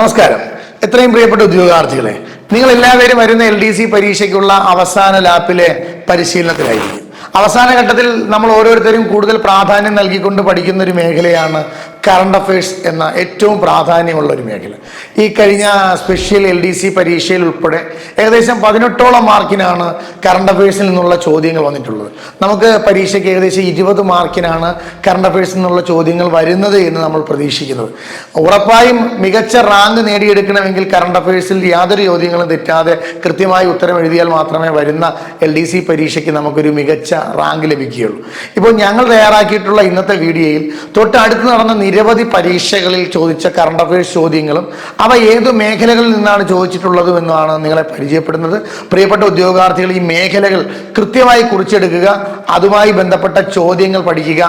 നമസ്കാരം. എത്രയും പ്രിയപ്പെട്ട ഉദ്യോഗാർത്ഥികളെ നിങ്ങൾ എല്ലാവരും വരുന്ന എൽ ഡി സി പരീക്ഷയ്ക്കുള്ള അവസാന ലാപ്പിലെ പരിശീലനത്തിലായിരിക്കും. അവസാന ഘട്ടത്തിൽ നമ്മൾ ഓരോരുത്തരും കൂടുതൽ പ്രാധാന്യം നൽകിക്കൊണ്ട് പഠിക്കുന്ന ഒരു മേഖലയാണ് കറണ്ട് അഫയേഴ്സ് എന്ന ഏറ്റവും പ്രാധാന്യമുള്ള ഒരു മേഖല. ഈ കഴിഞ്ഞ സ്പെഷ്യൽ എൽ ഡി സി പരീക്ഷയിൽ ഉൾപ്പെടെ ഏകദേശം പതിനെട്ടോളം മാർക്കിനാണ് കറണ്ട് അഫയേഴ്സിൽ നിന്നുള്ള ചോദ്യങ്ങൾ വന്നിട്ടുള്ളത്. നമുക്ക് പരീക്ഷയ്ക്ക് ഏകദേശം ഇരുപത് മാർക്കിനാണ് കറണ്ട് അഫയേഴ്സിൽ നിന്നുള്ള ചോദ്യങ്ങൾ വരുന്നത് എന്ന് നമ്മൾ പ്രതീക്ഷിക്കുന്നത്. ഉറപ്പായും മികച്ച റാങ്ക് നേടിയെടുക്കണമെങ്കിൽ കറണ്ട് അഫയേഴ്സിൽ യാതൊരു ചോദ്യങ്ങളും തെറ്റാതെ കൃത്യമായി ഉത്തരം എഴുതിയാൽ മാത്രമേ വരുന്ന എൽ ഡി സി പരീക്ഷയ്ക്ക് നമുക്കൊരു മികച്ച റാങ്ക് ലഭിക്കുകയുള്ളൂ. ഇപ്പോൾ ഞങ്ങൾ തയ്യാറാക്കിയിട്ടുള്ള ഇന്നത്തെ വീഡിയോയിൽ തൊട്ടടുത്ത് നടന്ന നിരവധി പരീക്ഷകളിൽ ചോദിച്ച കറണ്ട് അഫയേഴ്സ് ചോദ്യങ്ങളും അവ ഏത് മേഖലകളിൽ നിന്നാണ് ചോദിച്ചിട്ടുള്ളതും എന്നാണ് നിങ്ങളെ പരിചയപ്പെടുന്നത്. പ്രിയപ്പെട്ട ഉദ്യോഗാർത്ഥികൾ ഈ മേഖലകൾ കൃത്യമായി കുറിച്ചെടുക്കുക അതുമായി ബന്ധപ്പെട്ട ചോദ്യങ്ങൾ പഠിക്കുക.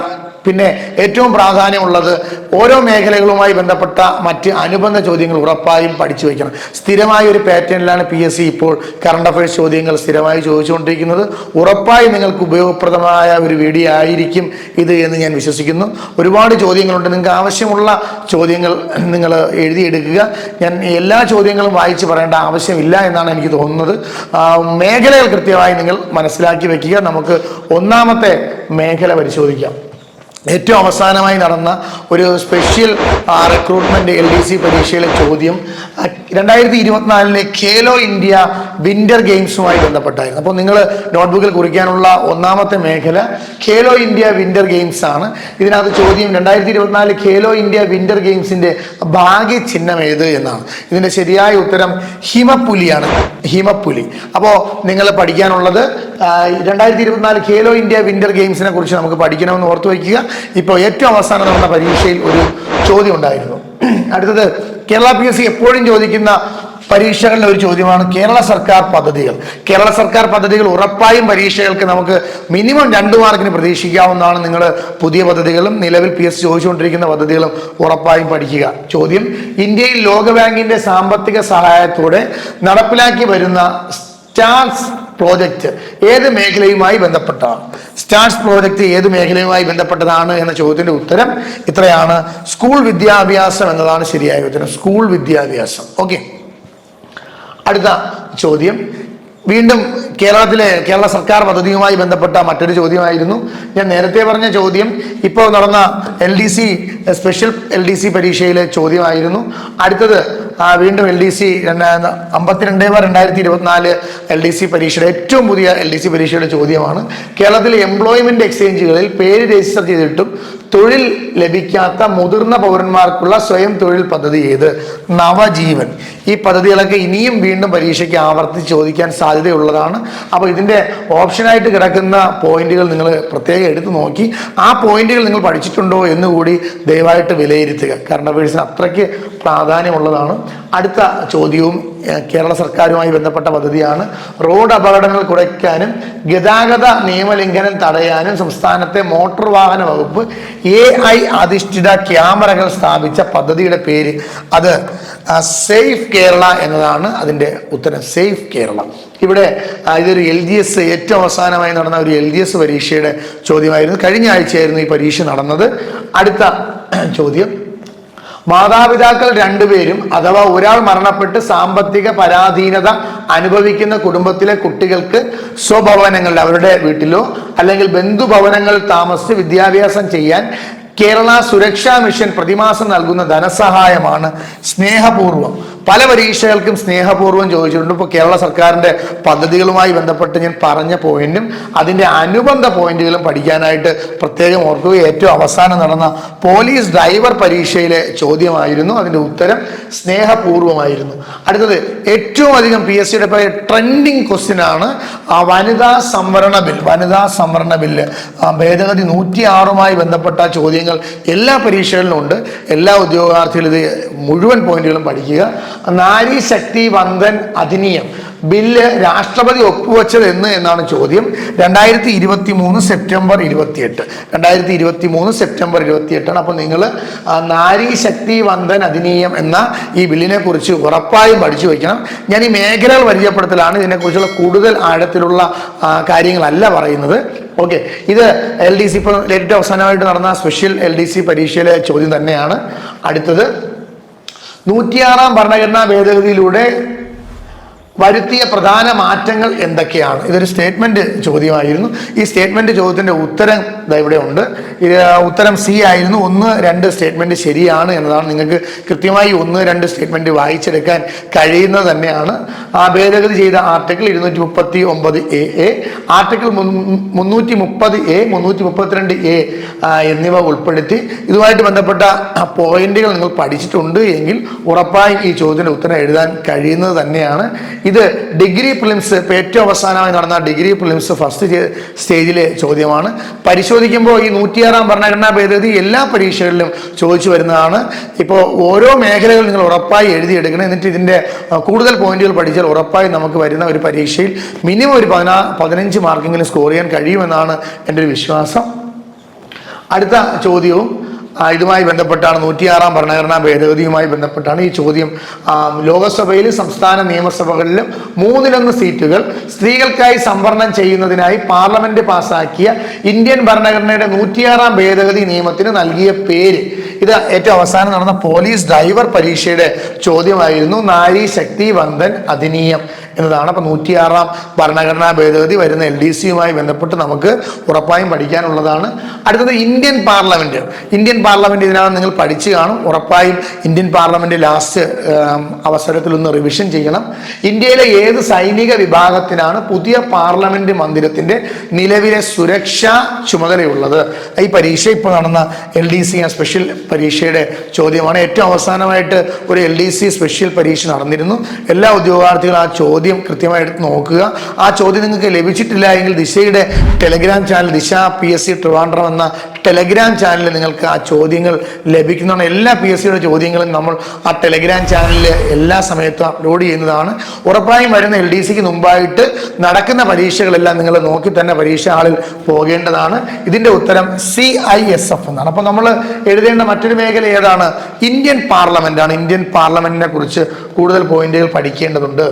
പിന്നെ ഏറ്റവും പ്രാധാന്യമുള്ളത് ഓരോ മേഖലകളുമായി ബന്ധപ്പെട്ട മറ്റ് അനുബന്ധ ചോദ്യങ്ങൾ ഉറപ്പായും പഠിച്ചു വയ്ക്കണം. സ്ഥിരമായ ഒരു പാറ്റേണിലാണ് പി എസ് സി ഇപ്പോൾ കറണ്ട് അഫയേഴ്സ് ചോദ്യങ്ങൾ സ്ഥിരമായി ചോദിച്ചുകൊണ്ടിരിക്കുന്നത്. ഉറപ്പായും നിങ്ങൾക്ക് ഉപയോഗപ്രദമായ ഒരു വീഡിയോ ആയിരിക്കും ഇത് എന്ന് ഞാൻ വിശ്വസിക്കുന്നു. ഒരുപാട് ചോദ്യങ്ങളുണ്ട്. നിങ്ങൾക്ക് ആവശ്യമുള്ള ചോദ്യങ്ങൾ നിങ്ങൾ എഴുതിയെടുക്കുക. ഞാൻ എല്ലാ ചോദ്യങ്ങളും വായിച്ച് പറയേണ്ട ആവശ്യമില്ല എന്നാണ് എനിക്ക് തോന്നുന്നത്. മേഖലകൾ കൃത്യമായി നിങ്ങൾ മനസ്സിലാക്കി വയ്ക്കുക. നമുക്ക് ഒന്നാമത്തെ മേഖല പരിശോധിക്കാം. ഏറ്റവും അവസാനമായി നടന്ന ഒരു special recruitment L D C പരീക്ഷയിലെ ചോദ്യം രണ്ടായിരത്തി ഇരുപത്തിനാലിലെ ഖേലോ ഇന്ത്യ വിന്റർ ഗെയിംസുമായി ബന്ധപ്പെട്ടായിരുന്നു. അപ്പോൾ നിങ്ങൾ നോട്ട്ബുക്കിൽ കുറിക്കാനുള്ള ഒന്നാമത്തെ മേഖല ഖേലോ ഇന്ത്യ വിന്റർ ഗെയിംസ് ആണ്. ഇതിനകത്ത് ചോദ്യം രണ്ടായിരത്തി ഇരുപത്തിനാല് ഖേലോ ഇന്ത്യ വിന്റർ ഗെയിംസിന്റെ ഭാഗ്യ ചിഹ്നം ഏത് എന്നാണ്. ഇതിന്റെ ശരിയായ ഉത്തരം ഹിമപ്പുലിയാണ്. ഹിമപ്പുലി. അപ്പോൾ നിങ്ങൾ പഠിക്കാനുള്ളത് രണ്ടായിരത്തി ഇരുപത്തിനാല് ഖേലോ ഇന്ത്യ വിന്റർ ഗെയിംസിനെ കുറിച്ച് നമുക്ക് പഠിക്കണമെന്ന് ഓർത്തു വയ്ക്കുക. ഇപ്പോൾ ഏറ്റവും അവസാനം നടന്ന പരീക്ഷയിൽ ഒരു ചോദ്യം ഉണ്ടായിരുന്നു. അടുത്തത് കേരള പി എസ് സി എപ്പോഴും ചോദിക്കുന്ന പരീക്ഷകളിലെ ഒരു ചോദ്യമാണ് കേരള സർക്കാർ പദ്ധതികൾ. കേരള സർക്കാർ പദ്ധതികൾ ഉറപ്പായും പരീക്ഷകൾക്ക് നമുക്ക് മിനിമം രണ്ട് മാർക്കിന് പ്രതീക്ഷിക്കാവുന്നതാണ് നിങ്ങൾ പുതിയ പദ്ധതികളും നിലവിൽ പി എസ് ചോദിച്ചുകൊണ്ടിരിക്കുന്ന പദ്ധതികളും ഉറപ്പായും പഠിക്കുക. ചോദ്യം ഇന്ത്യയിൽ ലോകബാങ്കിന്റെ സാമ്പത്തിക സഹായത്തോടെ നടപ്പിലാക്കി വരുന്ന സ്റ്റാർസ് പ്രോജക്റ്റ് ഏത് മേഖലയുമായി ബന്ധപ്പെട്ടതാണ് സ്റ്റാർസ് പ്രോജക്റ്റ് ഏത് മേഖലയുമായി ബന്ധപ്പെട്ടതാണ് എന്ന ചോദ്യത്തിന്റെ ഉത്തരം ഇത്രയാണ്. സ്കൂൾ വിദ്യാഭ്യാസം എന്നതാണ് ശരിയായ ഉത്തരം. സ്കൂൾ വിദ്യാഭ്യാസം. ഓക്കെ. അടുത്ത ചോദ്യം. വീണ്ടും കേരളത്തിലെ കേരള സർക്കാർ പദ്ധതിയുമായി ബന്ധപ്പെട്ട മറ്റൊരു ചോദ്യമായിരുന്നു. ഞാൻ നേരത്തെ പറഞ്ഞ ചോദ്യം ഇപ്പോൾ നടന്ന L D C special L D C പരീക്ഷയിലെ ചോദ്യമായിരുന്നു. അടുത്തത് വീണ്ടും എൽ ഡി സി അമ്പത്തിരണ്ട് രണ്ടായിരത്തി ഇരുപത്തിനാല് എൽ ഡി സി പരീക്ഷയുടെ ഏറ്റവും പുതിയ എൽ ഡി സി പരീക്ഷയുടെ ചോദ്യമാണ്. കേരളത്തിലെ എംപ്ലോയ്മെന്റ് എക്സ്ചേഞ്ചുകളിൽ പേര് രജിസ്റ്റർ ചെയ്തിട്ടും തൊഴിൽ ലഭിക്കാത്ത മുതിർന്ന പൗരന്മാർക്കുള്ള സ്വയം തൊഴിൽ പദ്ധതി ഏത്? നവജീവൻ. ഈ പദ്ധതികളൊക്കെ ഇനിയും വീണ്ടും പരീക്ഷയ്ക്ക് ആവർത്തിച്ച് ചോദിക്കാൻ സാധ്യതയുള്ളതാണ്. അപ്പോൾ ഇതിന്റെ ഓപ്ഷനായിട്ട് കിടക്കുന്ന പോയിന്റുകൾ നിങ്ങൾ പ്രത്യേകം എടുത്തു നോക്കി. ആ പോയിന്റുകൾ നിങ്ങൾ പഠിച്ചിട്ടുണ്ടോ എന്ന് കൂടി ദയവായിട്ട് വിലയിരുത്തുക. കാരണം അഫയേഴ്സിന് അത്രയ്ക്ക് പ്രാധാന്യമുള്ളതാണ്. അടുത്ത ചോദ്യവും കേരള സർക്കാരുമായി ബന്ധപ്പെട്ട പദ്ധതിയാണ്. റോഡ് അപകടങ്ങൾ കുറയ്ക്കാനും ഗതാഗത നിയമലംഘനം തടയാനും സംസ്ഥാനത്തെ മോട്ടോർ വാഹന വകുപ്പ് എ ഐ അധിഷ്ഠിത ക്യാമറകൾ സ്ഥാപിച്ച പദ്ധതിയുടെ പേര് അത് സേഫ് കേരള എന്നതാണ് അതിന്റെ ഉത്തരം. സേഫ് കേരള. ഇവിടെ ഇതൊരു എൽ ജി എസ് ഏറ്റവും അവസാനമായി നടന്ന ഒരു എൽ ജി എസ് പരീക്ഷയുടെ ചോദ്യമായിരുന്നു. കഴിഞ്ഞ ആഴ്ചയായിരുന്നു ഈ പരീക്ഷ നടന്നത്. അടുത്ത ചോദ്യം. മാതാപിതാക്കൾ രണ്ടുപേരും അഥവാ ഒരാൾ മരണപ്പെട്ട് സാമ്പത്തിക പരാധീനത അനുഭവിക്കുന്ന കുടുംബത്തിലെ കുട്ടികൾക്ക് സ്വഭവനങ്ങളിൽ അവരുടെ വീട്ടിലോ അല്ലെങ്കിൽ ബന്ധുഭവനങ്ങളിൽ താമസിച്ച് വിദ്യാഭ്യാസം ചെയ്യാൻ കേരള സുരക്ഷാ മിഷൻ പ്രതിമാസം നൽകുന്ന ധനസഹായമാണ് സ്നേഹപൂർവം പല പരീക്ഷകൾക്കും സ്നേഹപൂർവം ചോദിച്ചിട്ടുണ്ട്. ഇപ്പോൾ കേരള സർക്കാരിന്റെ പദ്ധതികളുമായി ബന്ധപ്പെട്ട് ഞാൻ പറഞ്ഞ പോയിന്റും അതിന്റെ അനുബന്ധ പോയിന്റുകളും പഠിക്കാനായിട്ട് പ്രത്യേകം ഓർക്കുക. ഏറ്റവും അവസാനം നടന്ന പോലീസ് ഡ്രൈവർ പരീക്ഷയിലെ ചോദ്യമായിരുന്നു. അതിന്റെ ഉത്തരം സ്നേഹപൂർവമായിരുന്നു അടുത്തത് ഏറ്റവും അധികം പി എസ് സിയുടെ ട്രെൻഡിങ് ക്വസ്റ്റ്യൻ ആണ്. വനിതാ സംവരണ ബിൽ വനിതാ സംവരണ ബില്ല്. ഭേദഗതി നൂറ്റി ആറുമായി ബന്ധപ്പെട്ട ചോദ്യങ്ങൾ എല്ലാ പരീക്ഷകളിലും ഉണ്ട്. എല്ലാ ഉദ്യോഗാർത്ഥികളും ഇത് മുഴുവൻ പോയിന്റുകളും പഠിക്കുക. നാരി ശക്തി വന്ദൻ അധിനിയം. ബില്ല് രാഷ്ട്രപതി ഒപ്പുവെച്ചത് എന്ന് എന്നാണ് ചോദ്യം. രണ്ടായിരത്തി ഇരുപത്തി മൂന്ന് സെപ്റ്റംബർ ഇരുപത്തിയെട്ട്. രണ്ടായിരത്തി ഇരുപത്തി മൂന്ന് സെപ്റ്റംബർ ഇരുപത്തിയെട്ടാണ്. അപ്പോൾ നിങ്ങൾ നാരി ശക്തി വന്ദൻ അധിനിയം എന്ന ഈ ബില്ലിനെ കുറിച്ച് ഉറപ്പായും പഠിച്ചു വയ്ക്കണം ഞാൻ ഈ മേഖലകൾ പരിചയപ്പെടുത്തലാണ്. ഇതിനെക്കുറിച്ചുള്ള കൂടുതൽ ആഴത്തിലുള്ള കാര്യങ്ങളല്ല പറയുന്നത്. ഓക്കെ. ഇത് എൽ ഡി സി ഇപ്പോൾ ഏറ്റവും അവസാനമായിട്ട് നടന്ന സ്പെഷ്യൽ എൽ ഡി സി പരീക്ഷയിലെ ചോദ്യം തന്നെയാണ്. അടുത്തത് നൂറ്റിയാറാം ഭരണഘടനാ ഭേദഗതിയിലൂടെ വരുത്തിയ പ്രധാന മാറ്റങ്ങൾ എന്തൊക്കെയാണ്? ഇതൊരു സ്റ്റേറ്റ്മെന്റ് ചോദ്യമായിരുന്നു. ഈ സ്റ്റേറ്റ്മെന്റ് ചോദ്യത്തിന്റെ ഉത്തരം ഇവിടെ ഉണ്ട്. ഉത്തരം സി ആയിരുന്നു. ഒന്ന് രണ്ട് സ്റ്റേറ്റ്മെന്റ് ശരിയാണ് എന്നതാണ് നിങ്ങൾക്ക് കൃത്യമായി ഒന്ന് രണ്ട് സ്റ്റേറ്റ്മെന്റ് വായിച്ചെടുക്കാൻ കഴിയുന്നത് തന്നെയാണ്. ആ ഭേദഗതി ചെയ്ത ആർട്ടിക്കിൾ ഇരുന്നൂറ്റി മുപ്പത്തി ഒമ്പത് എ എ ആർട്ടിക്കിൾ മുന്നൂറ്റി മുപ്പത് എ മുന്നൂറ്റി മുപ്പത്തിരണ്ട് എ എന്നിവ ഉൾപ്പെടുത്തി. ഇതുമായിട്ട് ബന്ധപ്പെട്ട പോയിന്റുകൾ നിങ്ങൾ പഠിച്ചിട്ടുണ്ട് എങ്കിൽ ഉറപ്പായും ഈ ചോദ്യത്തിന്റെ ഉത്തരം എഴുതാൻ കഴിയുന്നത് തന്നെയാണ്. ഇത് ഡിഗ്രി പ്രിലിംസ് ഇപ്പോൾ ഏറ്റവും അവസാനമായി നടന്ന ഡിഗ്രി പ്രിലിംസ് ഫസ്റ്റ് സ്റ്റേജിലെ ചോദ്യമാണ്. പരിശോധിക്കുമ്പോൾ ഈ നൂറ്റിയാറാം ഭരണഘടനാ ഭേദഗതി എല്ലാ പരീക്ഷകളിലും ചോദിച്ചു വരുന്നതാണ്. ഇപ്പോൾ ഓരോ മേഖലകൾ നിങ്ങൾ ഉറപ്പായി എഴുതിയെടുക്കണം. എന്നിട്ട് ഇതിന്റെ കൂടുതൽ പോയിന്റുകൾ പഠിച്ചാൽ ഉറപ്പായി നമുക്ക് വരുന്ന ഒരു പരീക്ഷയിൽ മിനിമം ഒരു പതിനാ പതിനഞ്ച് മാർക്കെങ്കിലും സ്കോർ ചെയ്യാൻ കഴിയുമെന്നാണ് എന്റെ ഒരു വിശ്വാസം. അടുത്ത ചോദ്യവും ഇതുമായി ബന്ധപ്പെട്ടാണ് നൂറ്റിയാറാം ഭരണഘടനാ ഭേദഗതിയുമായി ബന്ധപ്പെട്ടാണ് ഈ ചോദ്യം. ലോകസഭയിൽ സംസ്ഥാന നിയമസഭകളിലും മൂന്നിലൊന്ന് സീറ്റുകൾ സ്ത്രീകൾക്കായി സംവരണം ചെയ്യുന്നതിനായി പാർലമെന്റ് പാസാക്കിയ ഇന്ത്യൻ ഭരണഘടനയുടെ നൂറ്റിയാറാം ഭേദഗതി നിയമത്തിന് നൽകിയ പേര്. ഇത് ഏറ്റവും അവസാനം നടന്ന പോലീസ് ഡ്രൈവർ പരീക്ഷയുടെ ചോദ്യമായിരുന്നു നാരി ശക്തി വന്ദൻ അധിനിയം എന്നതാണ്. അപ്പൊ നൂറ്റിയാറാം ഭരണഘടനാ ഭേദഗതി വരുന്ന എൽ ഡി സിയുമായി ബന്ധപ്പെട്ട് നമുക്ക് ഉറപ്പായും പഠിക്കാനുള്ളതാണ്. അടുത്തത് ഇന്ത്യൻ പാർലമെന്റ്. ഇന്ത്യൻ പാർലമെന്റ് ഇതിനകം നിങ്ങൾ പഠിച്ചു കാണും. ഉറപ്പായും ഇന്ത്യൻ പാർലമെന്റ് ലാസ്റ്റ് അവസരത്തിൽ ഒന്ന് റിവിഷൻ ചെയ്യണം. ഇന്ത്യയിലെ ഏത് സൈനിക വിഭാഗത്തിനാണ് പുതിയ പാർലമെന്റ് മന്ദിരത്തിന്റെ നിലവിലെ സുരക്ഷാ ചുമതലയുള്ളത്? ഈ പരീക്ഷ ഇപ്പോൾ നടന്ന എൽ ഡി സി സ്പെഷ്യൽ പരീക്ഷയുടെ ചോദ്യമാണ്. ഏറ്റവും അവസാനമായിട്ട് ഒരു എൽ ഡി സി സ്പെഷ്യൽ പരീക്ഷ നടന്നിരുന്നു. എല്ലാ ഉദ്യോഗാർത്ഥികളും ആ ചോദ്യം കൃത്യമായിട്ട് നോക്കുക. ആ ചോദ്യം നിങ്ങൾക്ക് ലഭിച്ചിട്ടില്ല എങ്കിൽ ദിശയുടെ telegram channel Disha P S C Trivandrum എന്ന ടെലഗ്രാം ചാനലിൽ നിങ്ങൾക്ക് ആ ചോദ്യങ്ങൾ ലഭിക്കുന്നതാണ്. എല്ലാ പി എസ് സിയുടെ ചോദ്യങ്ങളും നമ്മൾ ആ ടെലഗ്രാം ചാനലിൽ എല്ലാ സമയത്തും അപ്ലോഡ് ചെയ്യുന്നതാണ്. ഉറപ്പായും വരുന്ന എൽ ഡി സിക്ക് മുമ്പായിട്ട് നടക്കുന്ന പരീക്ഷകളെല്ലാം നിങ്ങൾ നോക്കി തന്നെ പരീക്ഷ ഹാളിൽ പോകേണ്ടതാണ്. ഇതിന്റെ ഉത്തരം സി ഐ എസ് എഫ് എന്നാണ്. അപ്പോൾ നമ്മൾ എഴുതേണ്ട മറ്റൊരു മേഖല ഏതാണ്? ഇന്ത്യൻ പാർലമെന്റാണ് ഇന്ത്യൻ പാർലമെന്റിനെ കുറിച്ച് കൂടുതൽ പോയിന്റുകൾ പഠിക്കേണ്ടതുണ്ട്.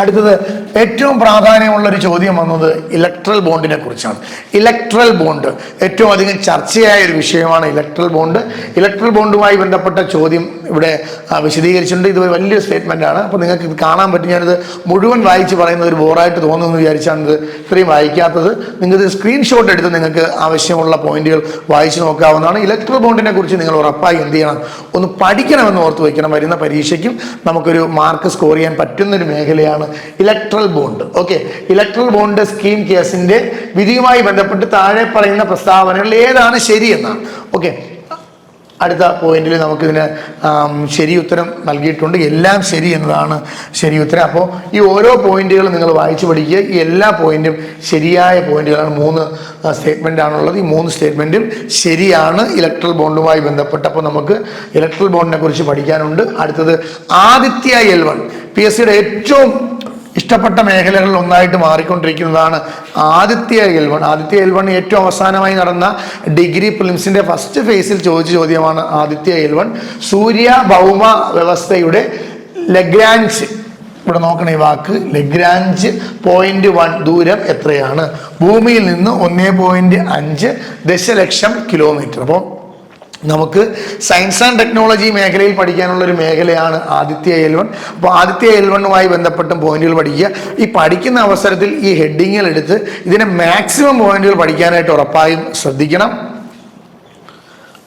അടുത്തത് ഏറ്റവും പ്രാധാന്യമുള്ള ഒരു ചോദ്യം വന്നത് ഇലക്ട്രൽ ബോണ്ടിനെ കുറിച്ചാണ്. ഇലക്ട്രൽ ബോണ്ട് ഏറ്റവും അധികം ചർച്ചയായ ഒരു വിഷയമാണ് ഇലക്ട്രൽ ബോണ്ട് ഇലക്ട്രൽ ബോണ്ടുമായി ബന്ധപ്പെട്ട ചോദ്യം ഇവിടെ വിശദീകരിച്ചിട്ടുണ്ട്. ഇത് വലിയൊരു സ്റ്റേറ്റ്മെന്റ് ആണ്. അപ്പോൾ നിങ്ങൾക്ക് ഇത് കാണാൻ പറ്റും. ഞാനിത് മുഴുവൻ വായിച്ച് പറയുന്നത് ഒരു ബോറായിട്ട് തോന്നുന്നു വിചാരിച്ചാണ് ഇത് ഇത്രയും വായിക്കാത്തത്. നിങ്ങൾക്ക് സ്ക്രീൻഷോട്ട് എടുത്ത് നിങ്ങൾക്ക് ആവശ്യമുള്ള പോയിന്റുകൾ വായിച്ചു നോക്കാവുന്നതാണ്. ഇലക്ട്രൽ ബോണ്ടിനെ കുറിച്ച് നിങ്ങൾ ഉറപ്പായി എന്ത് ചെയ്യണം? ഒന്ന് പഠിക്കണമെന്ന് ഓർത്ത് വയ്ക്കണം വരുന്ന പരീക്ഷയ്ക്കും നമുക്കൊരു മാർക്ക് സ്കോർ ചെയ്യാൻ പറ്റുന്ന ഒരു മേഖലയാണ് electoral bond okay electoral bond scheme കേസിന്റെ വിധിയുമായി ബന്ധപ്പെട്ട് താഴെ പറയുന്ന പ്രസ്താവനകൾ ഏതാണ് ശരിയെന്നാണ് ഓക്കെ അടുത്ത പോയിന്റിൽ നമുക്കിതിന് ശരി ഉത്തരം നൽകിയിട്ടുണ്ട്. എല്ലാം ശരി എന്നതാണ് ശരി ഉത്തരം. അപ്പോൾ ഈ ഓരോ പോയിന്റുകളും നിങ്ങൾ വായിച്ചു പഠിക്കുക. ഈ എല്ലാ പോയിന്റും ശരിയായ പോയിന്റുകളാണ്. മൂന്ന് സ്റ്റേറ്റ്മെന്റ് ആണുള്ളത് ഈ മൂന്ന് സ്റ്റേറ്റ്മെന്റും ശരിയാണ് ഇലക്ട്രൽ ബോണ്ടുമായി ബന്ധപ്പെട്ട്. അപ്പോൾ നമുക്ക് ഇലക്ട്രൽ ബോണ്ടിനെ കുറിച്ച് പഠിക്കാനുണ്ട്. അടുത്തത് Aditya L one. P S സിയുടെ ഏറ്റവും ഇഷ്ടപ്പെട്ട മേഖലകളിൽ ഒന്നായിട്ട് മാറിക്കൊണ്ടിരിക്കുന്നതാണ് Aditya L one Aditya L one ഏറ്റവും അവസാനമായി നടന്ന ഡിഗ്രി പ്രിലിംസിന്റെ ഫസ്റ്റ് ഫേസിൽ ചോദിച്ച ചോദ്യമാണ് ആദിത്യ എൽ വൺ സൂര്യ ഭൗമ വ്യവസ്ഥയുടെ ലഗ്രാൻസ് ഇവിടെ നോക്കണ ഈ വാക്ക്. ലഗ്രാഞ്ച് പോയിന്റ് വൺ ദൂരം എത്രയാണ്? ഭൂമിയിൽ നിന്ന് ഒന്നേ പോയിന്റ് അഞ്ച് ദശലക്ഷം കിലോമീറ്റർ അപ്പോൾ നമുക്ക് സയൻസ് ആൻഡ് ടെക്നോളജി മേഖലയിൽ പഠിക്കാനുള്ള ഒരു മേഖലയാണ് ആദിത്യ എൽ വൺ അപ്പോൾ ആദിത്യ എൽ ബന്ധപ്പെട്ടും പോയിന്റുകൾ പഠിക്കുക. ഈ പഠിക്കുന്ന അവസരത്തിൽ ഈ ഹെഡിങ്ങുകൾ എടുത്ത് ഇതിനെ മാക്സിമം പോയിന്റുകൾ പഠിക്കാനായിട്ട് ഉറപ്പായും ശ്രദ്ധിക്കണം.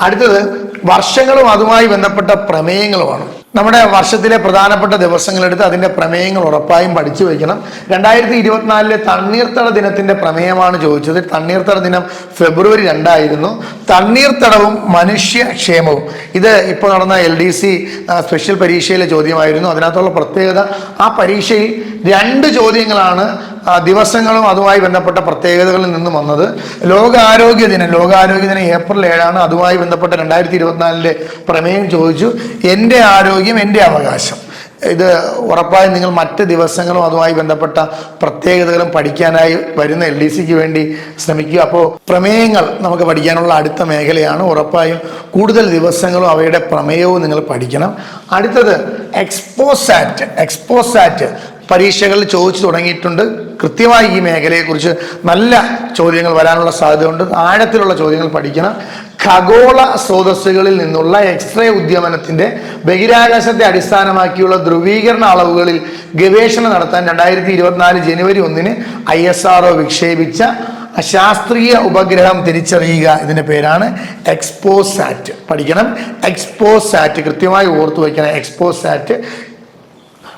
അടുത്തത് വർഷങ്ങളും അതുമായി ബന്ധപ്പെട്ട പ്രമേയങ്ങളുമാണ്. നമ്മുടെ വർഷത്തിലെ പ്രധാനപ്പെട്ട ദിവസങ്ങളെടുത്ത് അതിന്റെ പ്രമേയങ്ങൾ ഉറപ്പായും പഠിച്ചു വയ്ക്കണം. രണ്ടായിരത്തി ഇരുപത്തിനാലിലെ തണ്ണീർത്തട ദിനത്തിന്റെ പ്രമേയമാണ് ചോദിച്ചത്. തണ്ണീർത്തട ദിനം ഫെബ്രുവരി രണ്ടായിരുന്നു. തണ്ണീർത്തടവും മനുഷ്യക്ഷേമവും. ഇത് ഇപ്പോൾ നടന്ന എൽ ഡി സി സ്പെഷ്യൽ പരീക്ഷയിലെ ചോദ്യമായിരുന്നു. അതിനകത്തുള്ള പ്രത്യേകത ആ പരീക്ഷയിൽ രണ്ട് ചോദ്യങ്ങളാണ് ദിവസങ്ങളും അതുമായി ബന്ധപ്പെട്ട പ്രത്യേകതകളിൽ നിന്നും വന്നത്. ലോകാരോഗ്യ ദിനം ലോകാരോഗ്യ ദിനം ഏപ്രിൽ ഏഴാണ് അതുമായി ബന്ധപ്പെട്ട രണ്ടായിരത്തി ഇരുപത്തിനാലിലെ പ്രമേയം ചോദിച്ചു. എന്റെ ആരോഗ്യം എന്റെ അവകാശം. ഇത് ഉറപ്പായും നിങ്ങൾ മറ്റ് ദിവസങ്ങളും അതുമായി ബന്ധപ്പെട്ട പ്രത്യേകതകളും പഠിക്കാനായി വരുന്ന എൽ ഡി സിക്ക് വേണ്ടി ശ്രമിക്കുക. അപ്പോൾ പ്രമേയങ്ങൾ നമുക്ക് പഠിക്കാനുള്ള അടുത്ത മേഖലയാണ്. ഉറപ്പായും കൂടുതൽ ദിവസങ്ങളും അവയുടെ പ്രമേയവും നിങ്ങൾ പഠിക്കണം. അടുത്തത് എക്സ്പോസാറ്റ് എക്സ്പോസാറ്റ് പരീക്ഷകളിൽ ചോദിച്ചു തുടങ്ങിയിട്ടുണ്ട്. കൃത്യമായി ഈ മേഖലയെക്കുറിച്ച് നല്ല ചോദ്യങ്ങൾ വരാനുള്ള സാധ്യതയുണ്ട്. ആഴത്തിലുള്ള ചോദ്യങ്ങൾ പഠിക്കണം. ഖഗോള സ്രോതസ്സുകളിൽ നിന്നുള്ള എക്സ്റേ ഉദ്യമനത്തിന്റെ ബഹിരാകാശത്തെ അടിസ്ഥാനമാക്കിയുള്ള ധ്രുവീകരണ അളവുകളിൽ ഗവേഷണം നടത്താൻ രണ്ടായിരത്തി ഇരുപത്തിനാല് ജനുവരി ഒന്നിന് ഐ എസ് ആർ വിക്ഷേപിച്ച ശാസ്ത്രീയ ഉപഗ്രഹം തിരിച്ചറിയുക ഇതിന്റെ പേരാണ് എക്സ്പോസാറ്റ്. പഠിക്കണം. എക്സ്പോസാറ്റ് കൃത്യമായി ഓർത്തു വയ്ക്കണം എക്സ്പോസാറ്റ്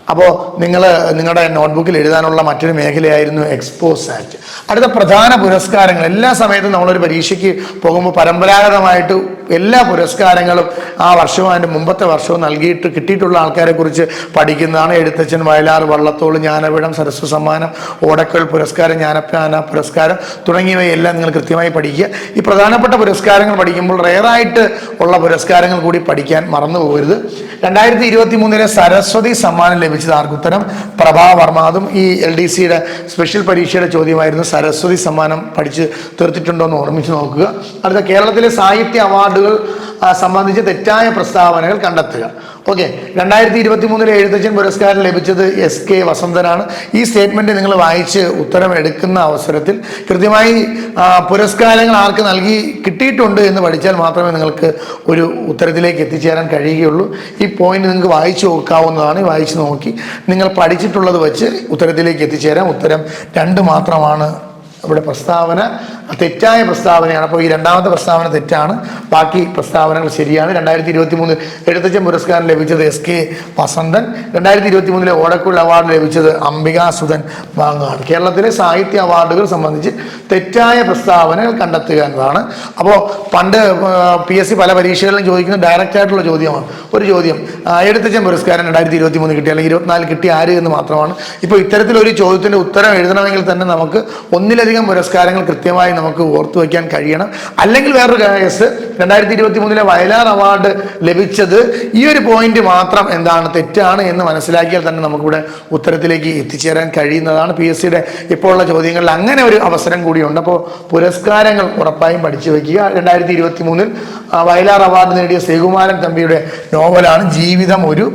അപ്പോൾ നിങ്ങൾ നിങ്ങളുടെ നോട്ട്ബുക്കിൽ എഴുതാനുള്ള മറ്റൊരു മേഖലയായിരുന്നു എക്സ്പോസാറ്റ് അടുത്ത പ്രധാന പുരസ്കാരങ്ങൾ. എല്ലാ സമയത്തും നമ്മളൊരു പരീക്ഷയ്ക്ക് പോകുമ്പോൾ പരമ്പരാഗതമായിട്ട് എല്ലാ പുരസ്കാരങ്ങളും ആ വർഷവും അതിന്റെ മുമ്പത്തെ വർഷവും നൽകിയിട്ട് കിട്ടിയിട്ടുള്ള ആൾക്കാരെ കുറിച്ച് പഠിക്കുന്നതാണ് എഴുത്തച്ഛൻ വയലാർ വള്ളത്തോൾ ജ്ഞാനപീഠം സരസ്വ സമ്മാനം ഓടക്കൽ പുരസ്കാരം ജ്ഞാനപ്യാന പുരസ്കാരം തുടങ്ങിയവയെല്ലാം നിങ്ങൾ കൃത്യമായി പഠിക്കുക. ഈ പ്രധാനപ്പെട്ട പുരസ്കാരങ്ങൾ പഠിക്കുമ്പോൾ റെയറായിട്ട് ഉള്ള പുരസ്കാരങ്ങൾ കൂടി പഠിക്കാൻ മറന്നു പോകരുത്. രണ്ടായിരത്തി ഇരുപത്തി മൂന്നിലെ സരസ്വതി സമ്മാനം ലഭിച്ചത് ആർക്കുത്തരം പ്രഭാ വർമ്മ. അതും ഈ എൽ ഡി സിയുടെ സ്പെഷ്യൽ പരീക്ഷയുടെ ചോദ്യമായിരുന്നു സരസ്വതി സമ്മാനം പഠിച്ച് തീർത്തിട്ടുണ്ടോ എന്ന് ഓർമ്മിച്ച് നോക്കുക. അടുത്ത കേരളത്തിലെ സാഹിത്യ അവാർഡുകൾ സംബന്ധിച്ച് തെറ്റായ പ്രസ്താവനകൾ കണ്ടെത്തുക. ഓക്കെ രണ്ടായിരത്തി ഇരുപത്തി മൂന്നിലെ എഴുത്തച്ഛൻ പുരസ്കാരം ലഭിച്ചത് എസ് കെ വസന്തനാണ്. ഈ സ്റ്റേറ്റ്മെന്റ് നിങ്ങൾ വായിച്ച് ഉത്തരം എടുക്കുന്ന അവസരത്തിൽ കൃത്യമായി പുരസ്കാരങ്ങൾ ആർക്ക് നൽകി കിട്ടിയിട്ടുണ്ട് എന്ന് പഠിച്ചാൽ മാത്രമേ നിങ്ങൾക്ക് ഒരു ഉത്തരത്തിലേക്ക് എത്തിച്ചേരാൻ കഴിയുകയുള്ളൂ. ഈ പോയിന്റ് നിങ്ങൾക്ക് വായിച്ചു നോക്കാവുന്നതാണ്. വായിച്ചു നോക്കി നിങ്ങൾ പഠിച്ചിട്ടുള്ളത് വെച്ച് ഉത്തരത്തിലേക്ക് എത്തിച്ചേരാം ഉത്തരം രണ്ട് മാത്രമാണ് ഇവിടെ പ്രസ്താവന തെറ്റായ പ്രസ്താവനയാണ്. അപ്പോൾ ഈ രണ്ടാമത്തെ പ്രസ്താവന തെറ്റാണ്. ബാക്കി പ്രസ്താവനകൾ ശരിയാണ്. രണ്ടായിരത്തി ഇരുപത്തി മൂന്ന് എഴുത്തച്ഛൻ പുരസ്കാരം ലഭിച്ചത് എസ് കെ വസന്തൻ. രണ്ടായിരത്തി ഇരുപത്തി മൂന്നിലെ ഓടക്കുള്ള അവാർഡ് ലഭിച്ചത് അംബികാസുധൻ വാങ്ങാണ്. കേരളത്തിലെ സാഹിത്യ അവാർഡുകൾ സംബന്ധിച്ച് തെറ്റായ പ്രസ്താവനകൾ കണ്ടെത്തുക എന്നതാണ്. അപ്പോൾ പണ്ട് പി എസ് സി പല പരീക്ഷകളിലും ചോദിക്കുന്ന ഡയറക്റ്റ് ആയിട്ടുള്ള ചോദ്യമാണ്. ഒരു ചോദ്യം എഴുത്തച്ഛൻ പുരസ്കാരം രണ്ടായിരത്തി ഇരുപത്തി മൂന്ന് കിട്ടി അല്ലെങ്കിൽ ഇരുപത്തിനാല് കിട്ടി ആര് എന്ന് മാത്രമാണ്. ഇപ്പോൾ ഇത്തരത്തിലൊരു ചോദ്യത്തിന്റെ ഉത്തരം എഴുതണമെങ്കിൽ തന്നെ നമുക്ക് ഒന്നിലധികം പുരസ്കാരങ്ങൾ കൃത്യമായി നമുക്ക് ഓർത്തു വയ്ക്കാൻ കഴിയണം. അല്ലെങ്കിൽ വേറൊരു കേസ് രണ്ടായിരത്തി ഇരുപത്തി മൂന്നിലെ വയലാർ അവാർഡ് ലഭിച്ചത് ഈ ഒരു പോയിന്റ് മാത്രം എന്താണ് തെറ്റാണ് എന്ന് മനസ്സിലാക്കിയാൽ തന്നെ നമുക്കിവിടെ ഉത്തരത്തിലേക്ക് എത്തിച്ചേരാൻ കഴിയുന്നതാണ്. പി എസ് സിയുടെ ഇപ്പോഴുള്ള ചോദ്യങ്ങളിൽ അങ്ങനെ ഒരു അവസരം കൂടിയുണ്ട്. അപ്പോൾ പുരസ്കാരങ്ങൾ ഉറപ്പായും പഠിച്ചു വയ്ക്കുക. രണ്ടായിരത്തി ഇരുപത്തി മൂന്നിൽ വയലാർ അവാർഡ് നേടിയ ശ്രീകുമാരൻ തമ്പിയുടെ നോവലാണ് ജീവിതം ഒരു